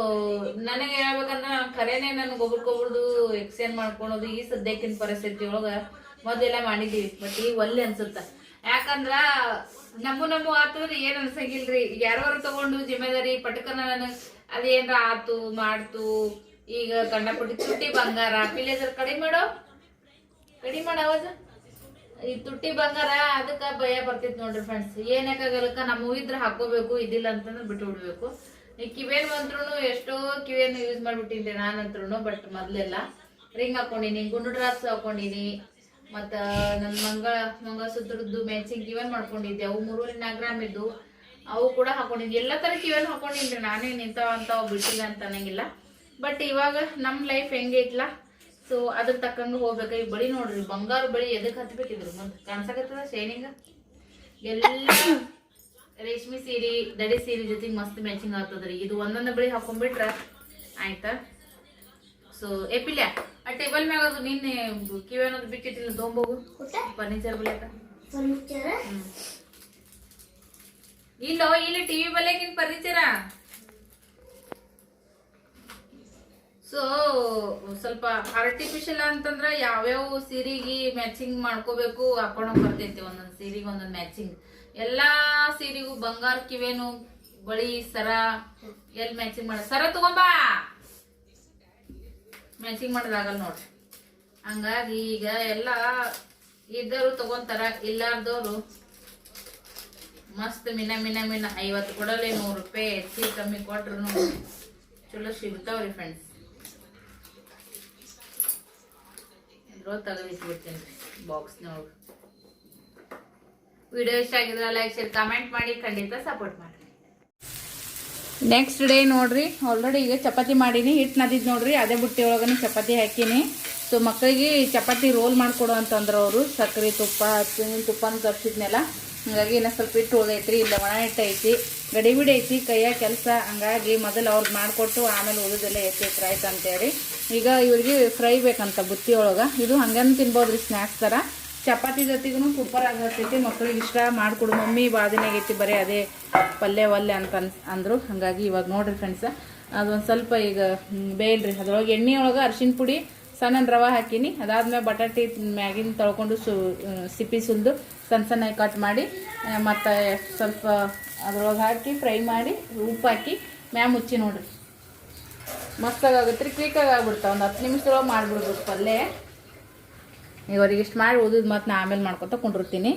ನನಗೆ ಹೇಳ್ಬೇಕಂದ್ರೆ ಖರೇನೆ ನನಗೆ ಒಬ್ರಿಗೊಬ್ರದ್ದು ಎಕ್ಸ್ಚೇಂಜ್ ಮಾಡ್ಕೊಳೋದು ಈ ಸದ್ಯಕ್ಕಿನ ಪರಿಸ್ಥಿತಿ ಒಳಗ ಮೊದಲೆಲ್ಲ ಮಾಡಿದೀವಿ. ಬಟ್ ಈಗ ಒಲ್ಲೆ ಅನ್ಸುತ್ತೆ. ಯಾಕಂದ್ರ ನಮ್ಮ ನಮ್ಮ ಆತಂದ್ರೆ ಏನು ಅನ್ಸಂಗಿಲ್ರಿ. ಯಾರವ್ರು ತಗೊಂಡು ಜಿಮ್ಮೆದಾರಿ ಪಟಕನ ನನಗ್ ಅದೇನ್ರ ಆತು, ಮಾಡ್ತು, ಈಗ ಕಂಡಪಟ್ಟಿ ತುಟ್ಟಿ ಬಂಗಾರ ಪಿಲೇಸರ್ ಕಡಿಮೆ ಮಾಡೋ? ಕಡಿಮೆ ಮಾಡ ಅವಾಗ ಈ ತುಟ್ಟಿ ಬಂಗಾರ, ಅದಕ್ಕ ಭಯ ಬರ್ತೈತಿ ನೋಡ್ರಿ ಫ್ರೆಂಡ್ಸ್ ಏನಕ್ಕಾಗಲ್ಲಕ್ಕ ನಮ್ಮ ಇದ್ರ ಹಾಕೋಬೇಕು ಇದಿಲ್ಲ ಅಂತಂದ್ರೆ ಬಿಟ್ಟು ಬಿಡ್ಬೇಕು. ಈ ಕಿವೇನ್ ಬಂದ್ರು ಎಷ್ಟೋ ಕಿವೇನ್ ಯೂಸ್ ಮಾಡ್ಬಿಟ್ಟಿದ್ದೆ ನಾನಂತ್ರು ಬಟ್ ಮೊದ್ಲೆಲ್ಲ ರಿಂಗ್ ಹಾಕೊಂಡಿನಿ ಗುಂಡು ಡ್ರಾಪ್ಸ್ ಹಾಕೊಂಡಿನಿ, ಮತ್ತ ನನ್ನ ಮಂಗಳ ಮಂಗಸೂತ್ರದ್ದು ಮ್ಯಾಚಿಂಗ್ ಕಿವೇನ್ ಮಾಡ್ಕೊಂಡಿದ್ದೆ, ಅವು ಮೂರುವರೆ ನಾಲ್ಕು ಗ್ರಾಮ್ ಇದ್ದು. ಅವು ಕೂಡ ಹಾಕೊಂಡಿದ್ವಿ. ಎಲ್ಲ ತರ ಕಿವಿಯನ್ನು ಹಾಕೊಂಡಿನ್ರಿ ನಾನೇ ಅಂತಾವ ಬಿಟ್ಟಿಲ್ಲ ಅಂತ ಅನ್ನಂಗಿಲ್ಲ. ಬಟ್ ಇವಾಗ ನಮ್ಮ ಲೈಫ್ ಹೆಂಗೆ ಇಟ್ಲ ಸೊ ಅದ್ರ ತಕ್ಕಂಗ ಹೋಗ್ಬೇಕು. ಈ ಬಳಿ ನೋಡ್ರಿ ಬಂಗಾರ ಬಳಿ ಎದಕ್ಕೆ ಹತ್ಬೇಕಿದ್ರು? ಮುಂದ್ ಕಾಣ್ಸಕತ್ತದ ಶೈನಿಂಗ್? ಎಲ್ಲ ರೇಷ್ಮೆ ಸೀರೆ ದಡಿ ಸೀರೆ ಜೊತೆಗೆ ಮಸ್ತ್ ಮ್ಯಾಚಿಂಗ್ ಆಗ್ತದ್ರಿ. ಇದು ಒಂದೊಂದು ಬಳಿ ಹಾಕೊಂಡ್ಬಿಟ್ರ ಆಯ್ತಾ? ಸೊ ಎಪಿಲ್ಯ ಆ ಟೇಬಲ್ ಮ್ಯಾಗ ಅದು ನಿನ್ನೆ ಕಿವಿ ಅನ್ನೋದು ಬಿಟ್ಟಿಟ್ಟಿಲ್ಲ ತೊಗೊಂಬೋಗು ಫರ್ನಿಚರ್ ಅಂತ ಹ್ಮ್. ಇಲ್ಲೋ, ಇಲ್ಲಿ ಟಿವಿ ಬಲ್ಯಾಕಿನ್ ಬರೀತೀರ ಸೊ ಸ್ವಲ್ಪ ಆರ್ಟಿಫಿಷಿಯಲ್ ಅಂತಂದ್ರ ಯಾವ್ಯಾವ ಸೀರೆಗೆ ಮ್ಯಾಚಿಂಗ್ ಮಾಡ್ಕೋಬೇಕು ಹಾಕೊಂಡ್ ಬರ್ತೈತಿ, ಒಂದೊಂದ್ ಸೀರೆಗೆ ಒಂದೊಂದ್ ಮ್ಯಾಚಿಂಗ್ ಎಲ್ಲಾ ಸೀರೆಗೂ ಬಂಗಾರ ಕಿವೇನು ಬಳಿ ಸರ ಎಲ್ ಮ್ಯಾಚಿಂಗ್ ಮಾಡ ಸರ ತಗೊಂಬಾ! ಮ್ಯಾಚಿಂಗ್ ಮಾಡೋದಾಗಲ್ಲ ನೋಡ್ರಿ ಹಂಗಾಗಿ ಈಗ ಎಲ್ಲ ಇದ್ದವರು ತಗೊಂತಾರ ಇಲ್ಲಾರ್ದವ್ರು ಮಸ್ತ್ ಮಿನ ಮಿನ ಮಿನ. ಐವತ್ತು ಕೊಡಲಿ ನೂರು ರೂಪಾಯಿ, ಹೆಚ್ಚಿ ಕಮ್ಮಿ ಕೊಟ್ರು ಚಲೋ ಸಿಗ್ತಾವ್ರಿ ಫ್ರೆಂಡ್ಸ್ ಇದ್ರೋ ತೆಗೆದಿಟ್ಬಿಡ್ತೀನಿ ಬಾಕ್ಸ್ನೊಳಗೆ ವಿಡಿಯೋ ಇಷ್ಟ ಆಗಿದ್ರೆ ಲೈಕ್ ಶೇರ್ ಕಮೆಂಟ್ ಮಾಡಿ, ಖಂಡಿತ ಸಪೋರ್ಟ್ ಮಾಡಿ. ನೆಕ್ಸ್ಟ್ ಡೇ ನೋಡ್ರಿ ಆಲ್ರೆಡಿ ಈಗ ಚಪಾತಿ ಮಾಡೀನಿ. ಹಿಟ್ಟು ನದಿದ್ ನೋಡ್ರಿ, ಅದೇ ಬುಟ್ಟಿ ಒಳಗನೆ ಚಪಾತಿ ಹಾಕೀನಿ. ಸೊ ಮಕ್ಕಳಿಗೆ ಚಪಾತಿ ರೋಲ್ ಮಾಡಿಕೊಡು ಅಂತಂದ್ರೆ ಅವರು. ಸಕ್ಕರೆ ತುಪ್ಪ, ಹಚ್ಚಿನ ತುಪ್ಪನ ತರಿಸಿದ್ನೆಲ್ಲ. ಹಂಗಾಗಿ ಇನ್ನೂ ಸ್ವಲ್ಪ ಇಟ್ಟು ಉಳ್ದೈತ್ರಿ, ಇಲ್ಲ ಒಣ ಹಿಟ್ಟು ಐತಿ. ಗಡಿಬಿಡಿ ಐತಿ ಕೈಯಾಗ ಕೆಲಸ. ಹಂಗಾಗಿ ಮೊದಲು ಅವ್ರಿಗೆ ಮಾಡಿಕೊಟ್ಟು ಆಮೇಲೆ ಉಳಿದೆಲ್ಲ ಎತ್ತೈತ್ರ ಆಯ್ತು ಅಂತೇಳಿ. ಈಗ ಇವ್ರಿಗೆ ಫ್ರೈ ಬೇಕಂತ ಬುತ್ತಿ ಒಳಗೆ. ಇದು ಹಾಗೇನು ತಿನ್ಬೋದು ರೀ ಸ್ನ್ಯಾಕ್ಸ್ ಥರ ಚಪಾತಿ ಜೊತೆಗೂ ಸೂಪರ್ ಆಗಿರ್ತೈತಿ ಮಕ್ಳಿಗೆ ಇಷ್ಟ ಮಾಡಿಕೊಡು ಮಮ್ಮಿ ಬಾದಿನಾಗೈತಿ ಬರೀ ಅದೇ ಪಲ್ಯ, ಒಲ್ಲೆ ಅಂತ ಅಂದರು. ಹಾಗಾಗಿ ಇವಾಗ ನೋಡಿರಿ ಫ್ರೆಂಡ್ಸ ಅದೊಂದು ಸ್ವಲ್ಪ ಈಗ ಬೇಯ್ಲ್ರಿ. ಅದ್ರೊಳಗೆ ಎಣ್ಣೆ ಒಳಗೆ ಅರ್ಶಿನ ಪುಡಿ ಸಣ್ಣ ರವೆ ಹಾಕೀನಿ. ಅದಾದ್ಮೇಲೆ ಬಟಾಟಿ ಮ್ಯಾಗಿನ ತೊಳ್ಕೊಂಡು ಸು ಸಿಪ್ಪಿ ಸುಲಿದು ಸಣ್ಣ ಸಣ್ಣ ಕಟ್ ಮಾಡಿ ಮತ್ತು ಸ್ವಲ್ಪ ಅದ್ರೊಳಗೆ ಹಾಕಿ ಫ್ರೈ ಮಾಡಿ ಉಪ್ಪು ಹಾಕಿ ಮ್ಯಾ ಮುಚ್ಚಿ ನೋಡ್ರಿ. ಮಸ್ತಾಗಿ ಆಗುತ್ತೆ ರೀ ಕ್ವಿಕ್ಕಾಗಿ ಆಗ್ಬಿಡ್ತಾವೆ. ಒಂದು ಹತ್ತು ನಿಮಿಷದೊಳಗೆ ಮಾಡಿಬಿಡ್ಬೇಕು ಪಲ್ಯ. ಈಗ ಅವ್ರಿಗೆ ಇಷ್ಟು ಮಾಡಿ ಓದಿದ್ ಮತ್ತೆ ನಾ ಆಮೇಲೆ ಮಾಡ್ಕೊತ ಕೊಂಡಿರ್ತೀನಿ.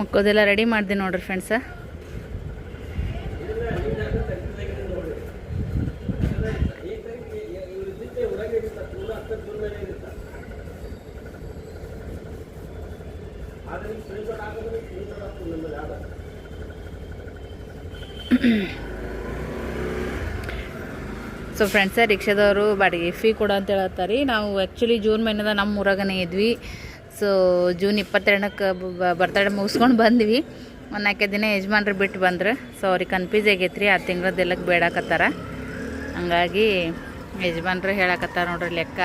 ಮಕ್ಕೋದೆಲ್ಲ ರೆಡಿ ಮಾಡಿದೆ ನೋಡ್ರಿ ಫ್ರೆಂಡ್ಸ ಸೊ ಫ್ರೆಂಡ್ಸ ರಿಕ್ಷಾದವರು ಬಾಡಿಗೆ ಫೀ ಕೊಡ ಅಂತ ಹೇಳತ್ತಾರೆ. ನಾವು ಆ್ಯಕ್ಚುಲಿ ಜೂನ್ ಮಹಿನೆದಾಗ ನಮ್ಮ ಊರಾಗನೇ ಇದ್ವಿ. ಸೊ ಜೂನ್ ಇಪ್ಪತ್ತೆರಡಕ್ಕೆ ಬರ್ತಡೇ ಮುಗಿಸ್ಕೊಂಡು ಬಂದ್ವಿ. ಒಂದು ನಾಲ್ಕೈದು ದಿನ ಯಜಮಾನ್ರು ಬಿಟ್ಟು ಬಂದ್ರೆ. ಸೊ ಅವ್ರಿಗೆ ಕನ್ಫ್ಯೂಸ್ ಆಗೈತ್ರಿ ಆ ತಿಂಗಳದ್ದೆಲ್ಲಕ್ಕೆ ಬೇಡಾಕತ್ತಾರ ಹಂಗಾಗಿ ಯಜಮಾನ್ರು ಹೇಳಕತ್ತಾರ ನೋಡ್ರಿ ಲೆಕ್ಕ.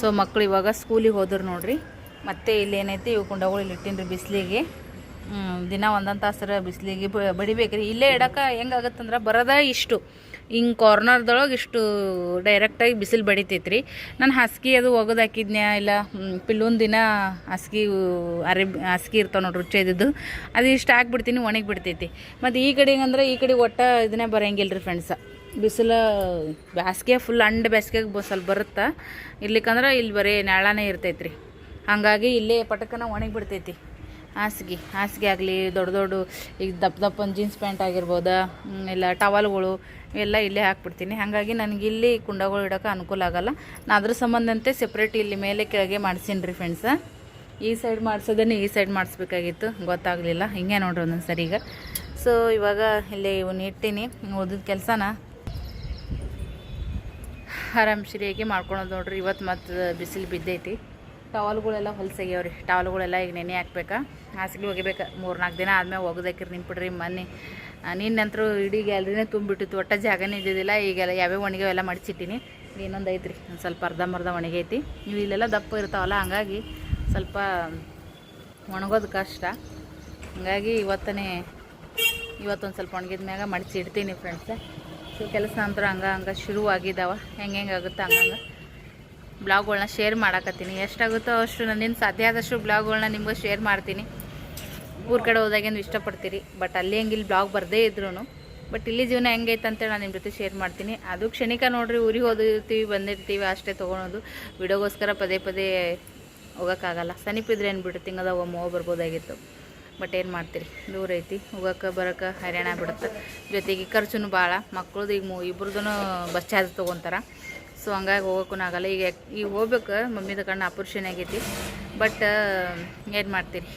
ಸೊ ಮಕ್ಕಳು ಇವಾಗ ಸ್ಕೂಲಿಗೆ ಹೋದ್ರು ನೋಡ್ರಿ. ಮತ್ತೆ ಇಲ್ಲಿ ಏನೈತಿ ಇವು ಕುಂಡಗಳು ಇಲ್ಲಿ ಇಟ್ಟಿನ್ರಿ ಬಿಸಿಲಿಗೆ. ದಿನ ಒಂದೊಂದು ತಾಸರ ಬಿಸಿಲಿಗೆ ಬಡಿಬೇಕ್ರಿ. ಇಲ್ಲೇ ಇಡಕ್ಕೆ ಹೆಂಗಾಗತ್ತಂದ್ರೆ ಬರೋದ ಇಷ್ಟು. ಹಿಂಗೆ ಕಾರ್ನರ್ದೊಳಗೆ ಇಷ್ಟು ಡೈರೆಕ್ಟಾಗಿ ಬಿಸಿಲು ಬಡಿತೈತ್ರಿ. ನಾನು ಹಾಸಿಗೆ ಅದು ಒಗದು ಹಾಕಿದ್ನ್ಯಾ ಇಲ್ಲ ಪಿಲ್ಲೊಂದು ದಿನ ಹಾಸಿಗೆ ಅರೆ ಹಾಸಿಗೆ ಇರ್ತಾವೆ ರುಚಿ ಇದ್ದಿದ್ದು ಅದು ಇಷ್ಟು ಹಾಕ್ಬಿಡ್ತೀನಿ ಒಣಗಿ ಬಿಡ್ತೈತಿ. ಮತ್ತು ಈ ಕಡೆ ಅಂದ್ರೆ ಈ ಕಡೆ ಒಟ್ಟ ಇದನ್ನೇ ಬರಂಗಿಲ್ಲ ರೀ ಫ್ರೆಂಡ್ಸ ಬಿಸಿಲು ಬ್ಯಾಸ್ಗೆ ಫುಲ್ ಅಂಡ್ ಬ್ಯಾಸ್ಗೆಗೆ ಸ್ವಲ್ಪ ಬರುತ್ತೆ. ಇರ್ಲಿಕ್ಕಂದ್ರೆ ಇಲ್ಲಿ ಬರೀ ನೆಳನೇ ಇರ್ತೈತ್ರಿ. ಹಾಗಾಗಿ ಇಲ್ಲೇ ಪಟಕನ ಒಣಗಿ ಬಿಡ್ತೈತಿ. ಹಾಸಿಗೆ ಹಾಸಿಗೆ ಆಗಲಿ, ದೊಡ್ಡ ದೊಡ್ಡ ಈಗ ದಪ್ಪ ದಪ್ಪನ ಜೀನ್ಸ್ ಪ್ಯಾಂಟ್ ಆಗಿರ್ಬೋದು ಇಲ್ಲ ಟವಲ್ಗಳು ಎಲ್ಲ ಇಲ್ಲೇ ಹಾಕ್ಬಿಡ್ತೀನಿ. ಹಾಗಾಗಿ ನನಗೆ ಇಲ್ಲಿ ಕುಂಡಗಳು ಇಡೋಕೆ ಅನುಕೂಲ ಆಗೋಲ್ಲ. ನಾ ಅದ್ರ ಸಂಬಂಧಂತೆ ಸೆಪ್ರೇಟ್ ಇಲ್ಲಿ ಮೇಲೆ ಕೆಳಗೆ ಮಾಡಿಸೀನಿ ರೀ ಫ್ರೆಂಡ್ಸ ಈ ಸೈಡ್ ಮಾಡಿಸೋದನ್ನೇ ಈ ಸೈಡ್ ಮಾಡಿಸ್ಬೇಕಾಗಿತ್ತು. ಗೊತ್ತಾಗಲಿಲ್ಲ. ಹಿಂಗೆ ನೋಡ್ರಿ ಒಂದೊಂದು ಸರಿ ಈಗ. ಸೊ ಇವಾಗ ಇಲ್ಲಿ ಇವನ್ನ ಇಟ್ಟೀನಿ. ಓದಿದ ಕೆಲಸನ ಆರಾಮ್ ಸರಿಯಾಗಿ ಮಾಡ್ಕೊಳೋದು ನೋಡ್ರಿ. ಇವತ್ತು ಮತ್ತು ಬಿಸಿಲು ಬಿದ್ದೈತಿ. ಟವಲ್ಗಳೆಲ್ಲ ಹೊಲ್ಸಾಗ್ಯಾವ್ರಿ ಟವಲ್ಗಳೆಲ್ಲ ಈಗ ನೆನೆ ಹಾಕ್ಬೇಕಾ? ಹಾಸಿಗೆ ಒಗಿಬೇಕು? ಮೂರು ನಾಲ್ಕು ದಿನ ಆದ್ಮೇಲೆ ಒಗದಾಕಿರಿ ನಿಂತ್ಬಿಡ್ರಿ ಮೊನ್ನೆ. ನಿನ್ನಂತರೂ ಇಡೀ ಗ್ಯಾಲ್ರಿನೇ ತುಂಬಿಟ್ಟಿತ್ತು ಒಟ್ಟ ಜಾಗನೇ ಇದ್ದಿದ್ದಿಲ್ಲ. ಈಗೆಲ್ಲ ಯಾವ್ಯಾವ ಒಣಗ್ಯಾವ ಎಲ್ಲ ಮಡಿಸಿಟ್ಟಿನಿ ಇನ್ನೊಂದು ಐತ್ರಿ. ಒಂದು ಸ್ವಲ್ಪ ಅರ್ಧಂಬರ್ಧ ಐತಿ. ನೀವು ಇಲ್ಲೆಲ್ಲ ದಪ್ಪ ಇರ್ತಾವಲ್ಲ, ಹಂಗಾಗಿ ಸ್ವಲ್ಪ ಒಣಗೋದು ಕಷ್ಟ. ಹಂಗಾಗಿ ಇವತ್ತನೇ ಇವತ್ತೊಂದು ಸ್ವಲ್ಪ ಒಣಗಿದ ಮ್ಯಾಗ ಮಡಿಸಿ ಇಡ್ತೀನಿ ಫ್ರೆಂಡ್ಸ ಸೊ ಕೆಲಸ ನಂತರ ಹಂಗ ಹಂಗೆ ಶುರು ಆಗಿದ್ದಾವ ಹೆಂಗೆ ಹೆಂಗೆ ಆಗುತ್ತೆ ಹಂಗಂಗೆ. ಬ್ಲಾಗ್ಗಳ್ನ ಶೇರ್ ಮಾಡಾಕತ್ತೀನಿ. ಎಷ್ಟಾಗುತ್ತೋ ಅಷ್ಟು ನನ್ನಿಂದ ಸಾಧ್ಯ ಆದಷ್ಟು ಬ್ಲಾಗ್ಗಳನ್ನ ನಿಮ್ಗೆ ಶೇರ್ ಮಾಡ್ತೀನಿ. ಊರ ಕಡೆ ಹೋದಾಗೇನು ಇಷ್ಟಪಡ್ತೀರಿ? ಬಟ್ ಅಲ್ಲಿ ಹೆಂಗೆ ಇಲ್ಲಿ ಬ್ಲಾಗ್ ಬರದೇ ಇದ್ರೂ ಬಟ್ ಇಲ್ಲಿ ಜೀವನ ಹೆಂಗೈತೆ ಅಂತೇಳಿ ನಾನು ನಿಮ್ಮ ಜೊತೆ ಶೇರ್ ಮಾಡ್ತೀನಿ. ಅದು ಕ್ಷಣಿಕ ನೋಡ್ರಿ ಊರಿಗೆ ಹೋದಿರ್ತೀವಿ, ಬಂದಿರ್ತೀವಿ ಅಷ್ಟೇ ತೊಗೊಳೋದು. ವಿಡಿಯೋಗೋಸ್ಕರ ಪದೇ ಪದೇ ಹೋಗೋಕ್ಕಾಗಲ್ಲ. ಸಮೀಪಿದ್ರೆ ಏನು ಬಿಡು ತಿಂಗದ ಒಮ್ಮೆ ಬರ್ಬೋದಾಗಿತ್ತು. ಬಟ್ ಏನು ಮಾಡ್ತೀರಿ? ದೂರ ಐತಿ. ಹೋಗೋಕೆ ಬರೋಕೆ ಹೈರಾಣ ಬಿಡುತ್ತೆ ಜೊತೆಗೆ ಖರ್ಚುನು ಭಾಳ ಮಕ್ಕಳದು ಈಗ ಮೂ ಇಬ್ರದ್ದು ಬಸ್ ಚಾರ್ಜ್ ತೊಗೊತಾರೆ. ಸೊ ಹಂಗಾಗಿ ಹೋಗೋಕ್ಕೂ ಆಗಲ್ಲ. ಈಗ ಈಗ ಹೋಗ್ಬೇಕು. ಮಮ್ಮಿದ ಕಣ್ಣು ಆಪರೇಷನ್ ಆಗೈತಿ. ಬಟ್ ಏನು ಮಾಡ್ತೀರಿ?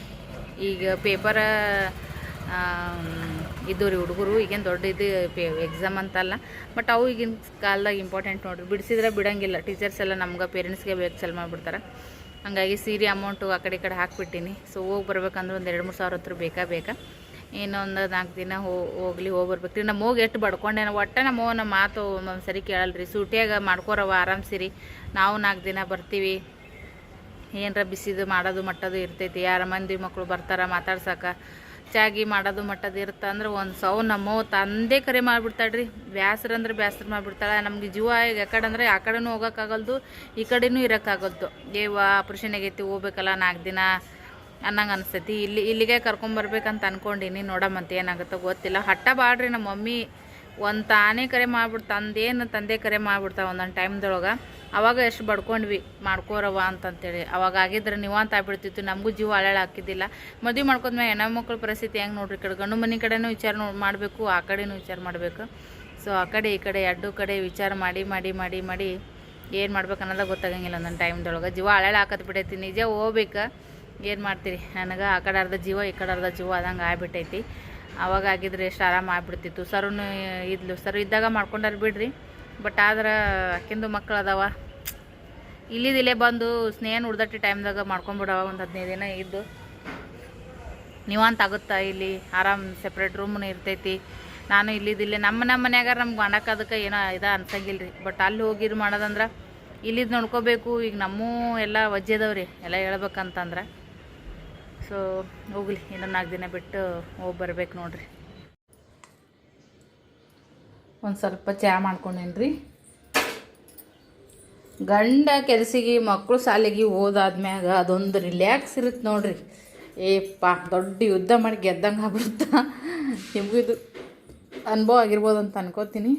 ಈಗ ಪೇಪರ ಇದ್ದು ರೀ ಹುಡುಗರು. ಈಗೇನು ದೊಡ್ಡ ಇದು ಪೇ ಎಕ್ಸಾಮ್ ಅಂತಲ್ಲ. ಬಟ್ ಅವು ಈಗಿನ ಕಾಲದಾಗ ಇಂಪಾರ್ಟೆಂಟ್ ನೋಡ್ರಿ. ಬಿಡಿಸಿದ್ರೆ ಬಿಡೋಂಗಿಲ್ಲ. ಟೀಚರ್ಸ್ ಎಲ್ಲ ನಮ್ಗೆ ಪೇರೆಂಟ್ಸ್ಗೆ ಬೇಕು ಸೆಲ್ ಮಾಡಿಬಿಡ್ತಾರೆ. ಹಂಗಾಗಿ ಸೀರೆ ಅಮೌಂಟು ಆ ಕಡೆ ಈ ಕಡೆ ಹಾಕ್ಬಿಟ್ಟಿನಿ. ಸೊ ಹೋಗಿ ಬರ್ಬೇಕಂದ್ರೆ ಒಂದು ಎರಡು ಮೂರು ಸಾವಿರ ಹತ್ರ ಬೇಕಾ ಬೇಕಾ? ಇನ್ನೊಂದು ನಾಲ್ಕು ದಿನ ಹೋಗ್ಲಿ, ಹೋಗಿ ಬರ್ಬೇಕು. ರೀ ನಮ್ಮ ಹೋಗಿ ಎಷ್ಟು ಬಡ್ಕೊಂಡೆ ಒಟ್ಟು ನಮ್ಮ ನಮ್ಮ ಮಾತು ಒಂದೊಂದು ಸರಿ ಕೇಳಲ್ರಿ. ಸೂಟಿಯಾಗ ಮಾಡ್ಕೊರವ, ಆರಾಮ್ಸಿರಿ. ನಾವು ನಾಲ್ಕು ದಿನ ಬರ್ತೀವಿ. ಏನರ ಬಿಸಿದು ಮಾಡೋದು ಮಟ್ಟದು ಇರ್ತೈತಿ. ಯಾರ ಮಂದಿ ಮಕ್ಕಳು ಬರ್ತಾರ ಮಾತಾಡ್ಸಕ್ಕ ಚಾಗಿ ಮಾಡೋದು ಮಟ್ಟದು ಇರುತ್ತೆ ಅಂದ್ರೆ ಒಂದು ಸೌ ನಮ್ಮ ತಂದೆ ಕರೆ ಮಾಡಿಬಿಡ್ತಾಳ್ರಿ. ಬ್ಯಾಸ್ರ ಅಂದ್ರೆ ಬ್ಯಾಸ್ರ ಮಾಡಿಬಿಡ್ತಾಳೆ. ನಮಗೆ ಜೀವ ಈಗ ಯಾಕಡೆ ಅಂದ್ರೆ ಆ ಕಡೆನೂ ಹೋಗೋಕ್ಕಾಗಲ್ದು, ಈ ಕಡೆನೂ ಇರೋಕ್ಕಾಗಲ್ದು. ಏವ ಆಪ್ರೇಷನ್ ಆಗೈತಿ ಹೋಗ್ಬೇಕಲ್ಲ ನಾಲ್ಕು ದಿನ. ಅನ್ನಂಗೆ ಅನಿಸ್ತೈತಿ ಇಲ್ಲಿ, ಇಲ್ಲಿಗೆ ಕರ್ಕೊಂಬರ್ಬೇಕಂತ ಅನ್ಕೊಂಡಿನಿ. ನೋಡಮ್ಮಂತ ಏನಾಗುತ್ತೆ ಗೊತ್ತಿಲ್ಲ. ಹಟ್ಟ ಬಾಡ್ರಿ ನಮ್ಮ ಮಮ್ಮಿ. ಒಂದು ತಾನೇ ಕರೆ ಮಾಡ್ಬಿಡ್ತು ತಂದೇನು ತಂದೆ ಕರೆ ಮಾಡ್ಬಿಡ್ತಾವೆ ಒಂದೊಂದು ಟೈಮ್ದೊಳಗೆ. ಅವಾಗ ಎಷ್ಟು ಬಡ್ಕೊಂಡ್ವಿ. ಮಾಡ್ಕೋರವ ಅಂತಂತೇಳಿ. ಅವಾಗ ಆಗಿದ್ರೆ ನೀವು ಅಂತ ಆಗ್ಬಿಡ್ತಿತ್ತು. ನಮಗೂ ಜೀವ ಅಳೆಳ ಹಾಕಿದ್ದಿಲ್ಲ. ಮದುವೆ ಮಾಡ್ಕೊಂಡ್ಮೇಲೆ ಹೆಣ್ಮಕ್ಳ ಪರಿಸ್ಥಿತಿ ಹೆಂಗೆ ನೋಡ್ರಿ ಕಡೆ? ಗಂಡು ಮನೆ ಕಡೆನೂ ವಿಚಾರ ಮಾಡಬೇಕು. ಆ ಕಡೆನೂ ವಿಚಾರ ಮಾಡಬೇಕು. ಸೊ ಆ ಕಡೆ, ಈ ಕಡೆ ಎರಡು ಕಡೆ ವಿಚಾರ ಮಾಡಿ ಮಾಡಿ ಮಾಡಿ ಮಾಡಿ ಏನು ಮಾಡ್ಬೇಕು ಅನ್ನೋದ ಗೊತ್ತಾಗಂಗಿಲ್ಲ ಒಂದೊಂದು ಟೈಮ್ದೊಳಗೆ. ಜೀವ ಅಳೆಳ ಹಾಕತ್ ಬಿಡೈತಿ. ನಿಜ ಹೋಗ್ಬೇಕು. ಏನು ಮಾಡ್ತೀರಿ? ನನಗೆ ಆ ಕಡೆ ಅರ್ಧ ಜೀವ, ಈ ಕಡೆ ಅರ್ಧ ಜೀವ ಅದಂಗೆ ಆಗ್ಬಿಟ್ಟೈತಿ. ಅವಾಗ ಆಗಿದ್ರೆ ಎಷ್ಟು ಆರಾಮ ಆಗ್ಬಿಡ್ತಿತ್ತು. ಸರ್ನು ಇದ್ಲು. ಸರ್ ಇದ್ದಾಗ ಮಾಡ್ಕೊಂಡಾರ ಬಿಡ್ರಿ. ಬಟ್ ಆದ್ರೆ ಅಕ್ಕಿಂದು ಮಕ್ಕಳು ಅದಾವ. ಇಲ್ಲಿದಿಲ್ಲೇ ಬಂದು ಸ್ನೇಹ ಉಡ್ದಟ್ಟಿ ಟೈಮ್ದಾಗ ಮಾಡ್ಕೊಂಬಿಡವ ಒಂದು ಹದಿನೈದು ದಿನ ಇದ್ದು. ನೀವಂತ ಆಗುತ್ತಾ ಇಲ್ಲಿ? ಆರಾಮ್ ಸೆಪ್ರೇಟ್ ರೂಮ್ನು ಇರ್ತೈತಿ. ನಾನು ಇಲ್ಲಿದಿಲ್ಲ. ನಮ್ಮ ನಮ್ಮ ಮನ್ಯಾಗ ನಮ್ಗೆ ಮಾಡಕ್ಕೆ ಅದಕ್ಕೆ ಏನೋ ಇದು ಅನ್ಸಂಗಿಲ್ಲ ಬಟ್ ಅಲ್ಲಿ ಹೋಗಿ ಇದು ಮಾಡೋದಂದ್ರೆ ಇಲ್ಲಿದ್ದು ನೋಡ್ಕೋಬೇಕು. ಈಗ ನಮ್ಮೂ ಎಲ್ಲ ವಜ್ಜೆದವ್ರಿ ಎಲ್ಲ ಹೇಳ್ಬೇಕಂತಂದ್ರೆ. ಸೊ, ಹೋಗ್ಲಿ, ಇನ್ನೊಂದು ನಾಲ್ಕು ದಿನ ಬಿಟ್ಟು ಹೋಗಿ ಬರ್ಬೇಕು ನೋಡ್ರಿ. ಒಂದು ಸ್ವಲ್ಪ ಚಹಾ ಮಾಡ್ಕೊಂಡೇನ್ರಿ. ಗಂಡ ಕೆಲಸಿಗೆ ಮಕ್ಕಳು ಶಾಲೆಗೆ ಓದಾದ್ಮ್ಯಾಗ ಅದೊಂದು ರಿಲ್ಯಾಕ್ಸ್ ಇರುತ್ತೆ ನೋಡ್ರಿ. ಏಪ್ಪ, ದೊಡ್ಡ ಯುದ್ಧ ಮಾಡಿ ಗೆದ್ದಂಗೆ ಆಗ್ಬಿಡುತ್ತ ನಿಮಗೂ ಇದು ಅನುಭವ ಆಗಿರ್ಬೋದು ಅಂತ ಅನ್ಕೋತೀನಿ.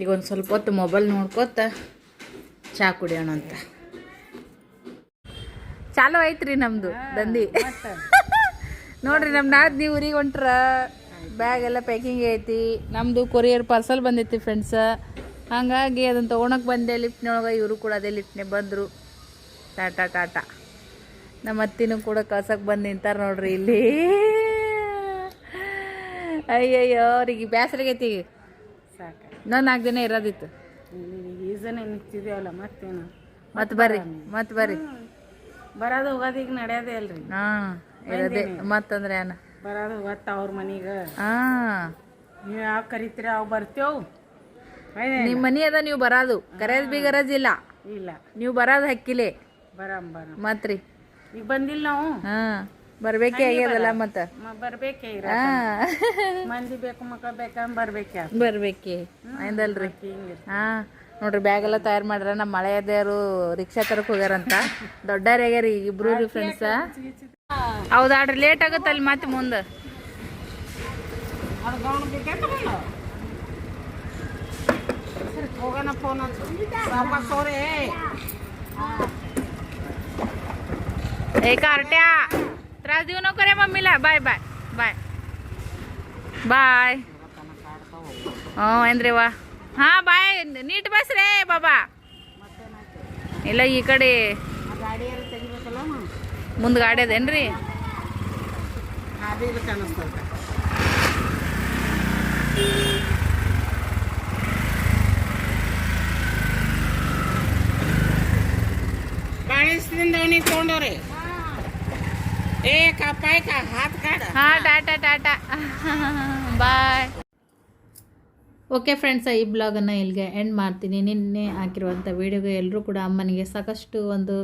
ಈಗ ಒಂದು ಸ್ವಲ್ಪ ಹೊತ್ತು ಮೊಬೈಲ್ ನೋಡ್ಕೋತ ಚಹಾ ಕುಡಿಯೋಣ ಅಂತ ಚಾಲು ಐತ್ರಿ ನಮ್ದು ದಂದಿ. ನೋಡ್ರಿ ನಮ್ ನಾದ್ ನೀವು ಊರಿಗೆ ಹೊಂಟ್ರ ಬ್ಯಾಗ್ ಎಲ್ಲ ಪ್ಯಾಕಿಂಗ್ ಐತಿ. ನಮ್ದು ಕೊರಿಯರ್ ಪಾರ್ಸಲ್ ಬಂದೈತಿ ಫ್ರೆಂಡ್ಸ್ ಹಾಗಾಗಿ ಅದನ್ನ ತೊಗೊಳಕ್ಕೆ ಬಂದೆ ಲಿಫ್ಟ್ನೊಳಗೆ ಇವರು ಕೂಡ ಅದೇ ಲಿಫ್ಟ್ನೆ ಬಂದರು. ಟಾಟಾ ಟಾಟಾ. ನಮ್ಮ ಅತ್ತಿನೂ ಕೂಡ ಕಳ್ಸಕ್ಕೆ ಬಂದು ನಿಂತಾರ ನೋಡ್ರಿ ಇಲ್ಲಿ. ಅಯ್ಯಯ್ಯೋ ಅವ್ರಿಗೆ ಬೇಸರಿಗೈತಿ ಇನ್ನೊಂದು ನಾಲ್ಕು ದಿನ ಇರೋದಿತ್ತು. ಮತ್ತೆ ಬರ್ರಿ ಮತ್ತೆ ಬರ್ರಿ. ಬರೋದು ಹೋಗೋದು ಈಗ ನಡೆಯೋದೇ ಅಲ್ರಿ. ಹಾಂ ಇರೋದೇ. ಮತ್ತಂದ್ರೆ ಏನ? ಬರೋದು ಹೋಗತ್ತ ಅವ್ರ ಮನೀಗ. ಹಾಂ. ನೀವು ಯಾವ ಕರಿತೀರ ಅವ್ ಬರ್ತೇವ್ ನಿಮ್ ಮನಿ ಅದ ನೀವು ಬರೋದು. ಕರೆಯದ್ ಬಿ ಗರಜ್ ಇಲ್ಲ. ಇಲ್ಲ. ನೀವು ಬರೋದು ಹಕ್ಕಿಲೆ. ಬರಂ ಬರಂ ಮತ್ರಿ? ಈಗ ಬಂದಿಲ್ಲ ನಾವು? ಹಾ ಬರ್ಬೇಕೇ ಆಗ್ಯದಲ್ಲ ಮತ್ತ? ಬರ್ಬೇಕೆ ಇರ ಮಂದಿ ಬೇಕು ಮಕ್ಕಳು ಬೇಕಂದ್ ಬರ್ಬೇಕೆ ಬರ್ಬೇಕೆ. ಆಯ್ದಲ್ರಿ ಹಾ. ನೋಡ್ರಿ ಬ್ಯಾಗ್ ಎಲ್ಲ ತಯಾರು ಮಾಡ್ರ ನಮ್ಮ ಮಳೆಯದೇವರು ರಿಕ್ಷಾ ತರಕ್ ಹೋಗ್ಯಾರಂತ ದೊಡ್ಡವ್ರು ಆಗ್ಯಾರಿ ಇಬ್ರು ರೀ ಫ್ರೆಂಡ್ಸ ಹೌದಾಡ್ರಿ ಲೇಟ್ ಆಗುತ್ತೆ ಅಲ್ಲಿ ಮತ್ತೆ ಮುಂದೆ ಅದು ಗೌಣ ಬೇಕಂತ ಸರಿ ಹೋಗೋಣ ಫೋನ್ ವಾಪಸ್ ಹೋರೆ ए कार्ट्या त्रास देऊ नको रे मम्मीला बाय बाय बाय बाय ಹ್ಞೂ ಏನ್ರಿ ವಾ ಹಾಂ ಬಾಯ್ ನೀಟ್ ಬಸ್ ರೇ ಬಾಬಾ? ಇಲ್ಲ ಈ ಕಡೆ ಮುಂದೆ ಗಾಡಿ ಅದೇನ್ರಿ? ತೊಗೊಂಡವ್ರಿ. ಏ ಕಪ್ಪಾಯ್ ಕಾ ಹಾತ್ ಕಾಡ. ಹಾಂ ಟಾಟಾ ಟಾಟಾ. ಬಾಯ್. ಓಕೆ ಫ್ರೆಂಡ್ಸ್ ಈ ಬ್ಲಾಗನ್ನು ಇಲ್ಲಿಗೆ ಎಂಡ್ ಮಾಡ್ತೀನಿ. ನಿನ್ನೆ ಹಾಕಿರುವಂಥ ವೀಡಿಯೋಗೆ ಎಲ್ಲರೂ ಕೂಡ ಅಮ್ಮನಿಗೆ ಸಾಕಷ್ಟು ಒಂದು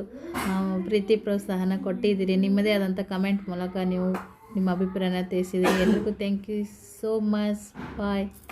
ಪ್ರೀತಿ ಪ್ರೋತ್ಸಾಹನ ಕೊಟ್ಟಿದ್ದೀರಿ. ನಿಮ್ಮದೇ ಆದಂಥ ಕಮೆಂಟ್ ಮೂಲಕ ನೀವು ನಿಮ್ಮ ಅಭಿಪ್ರಾಯನ ತಿಳಿಸಿದ್ದೀರಿ. ಎಲ್ರಿಗೂ thank you so much bye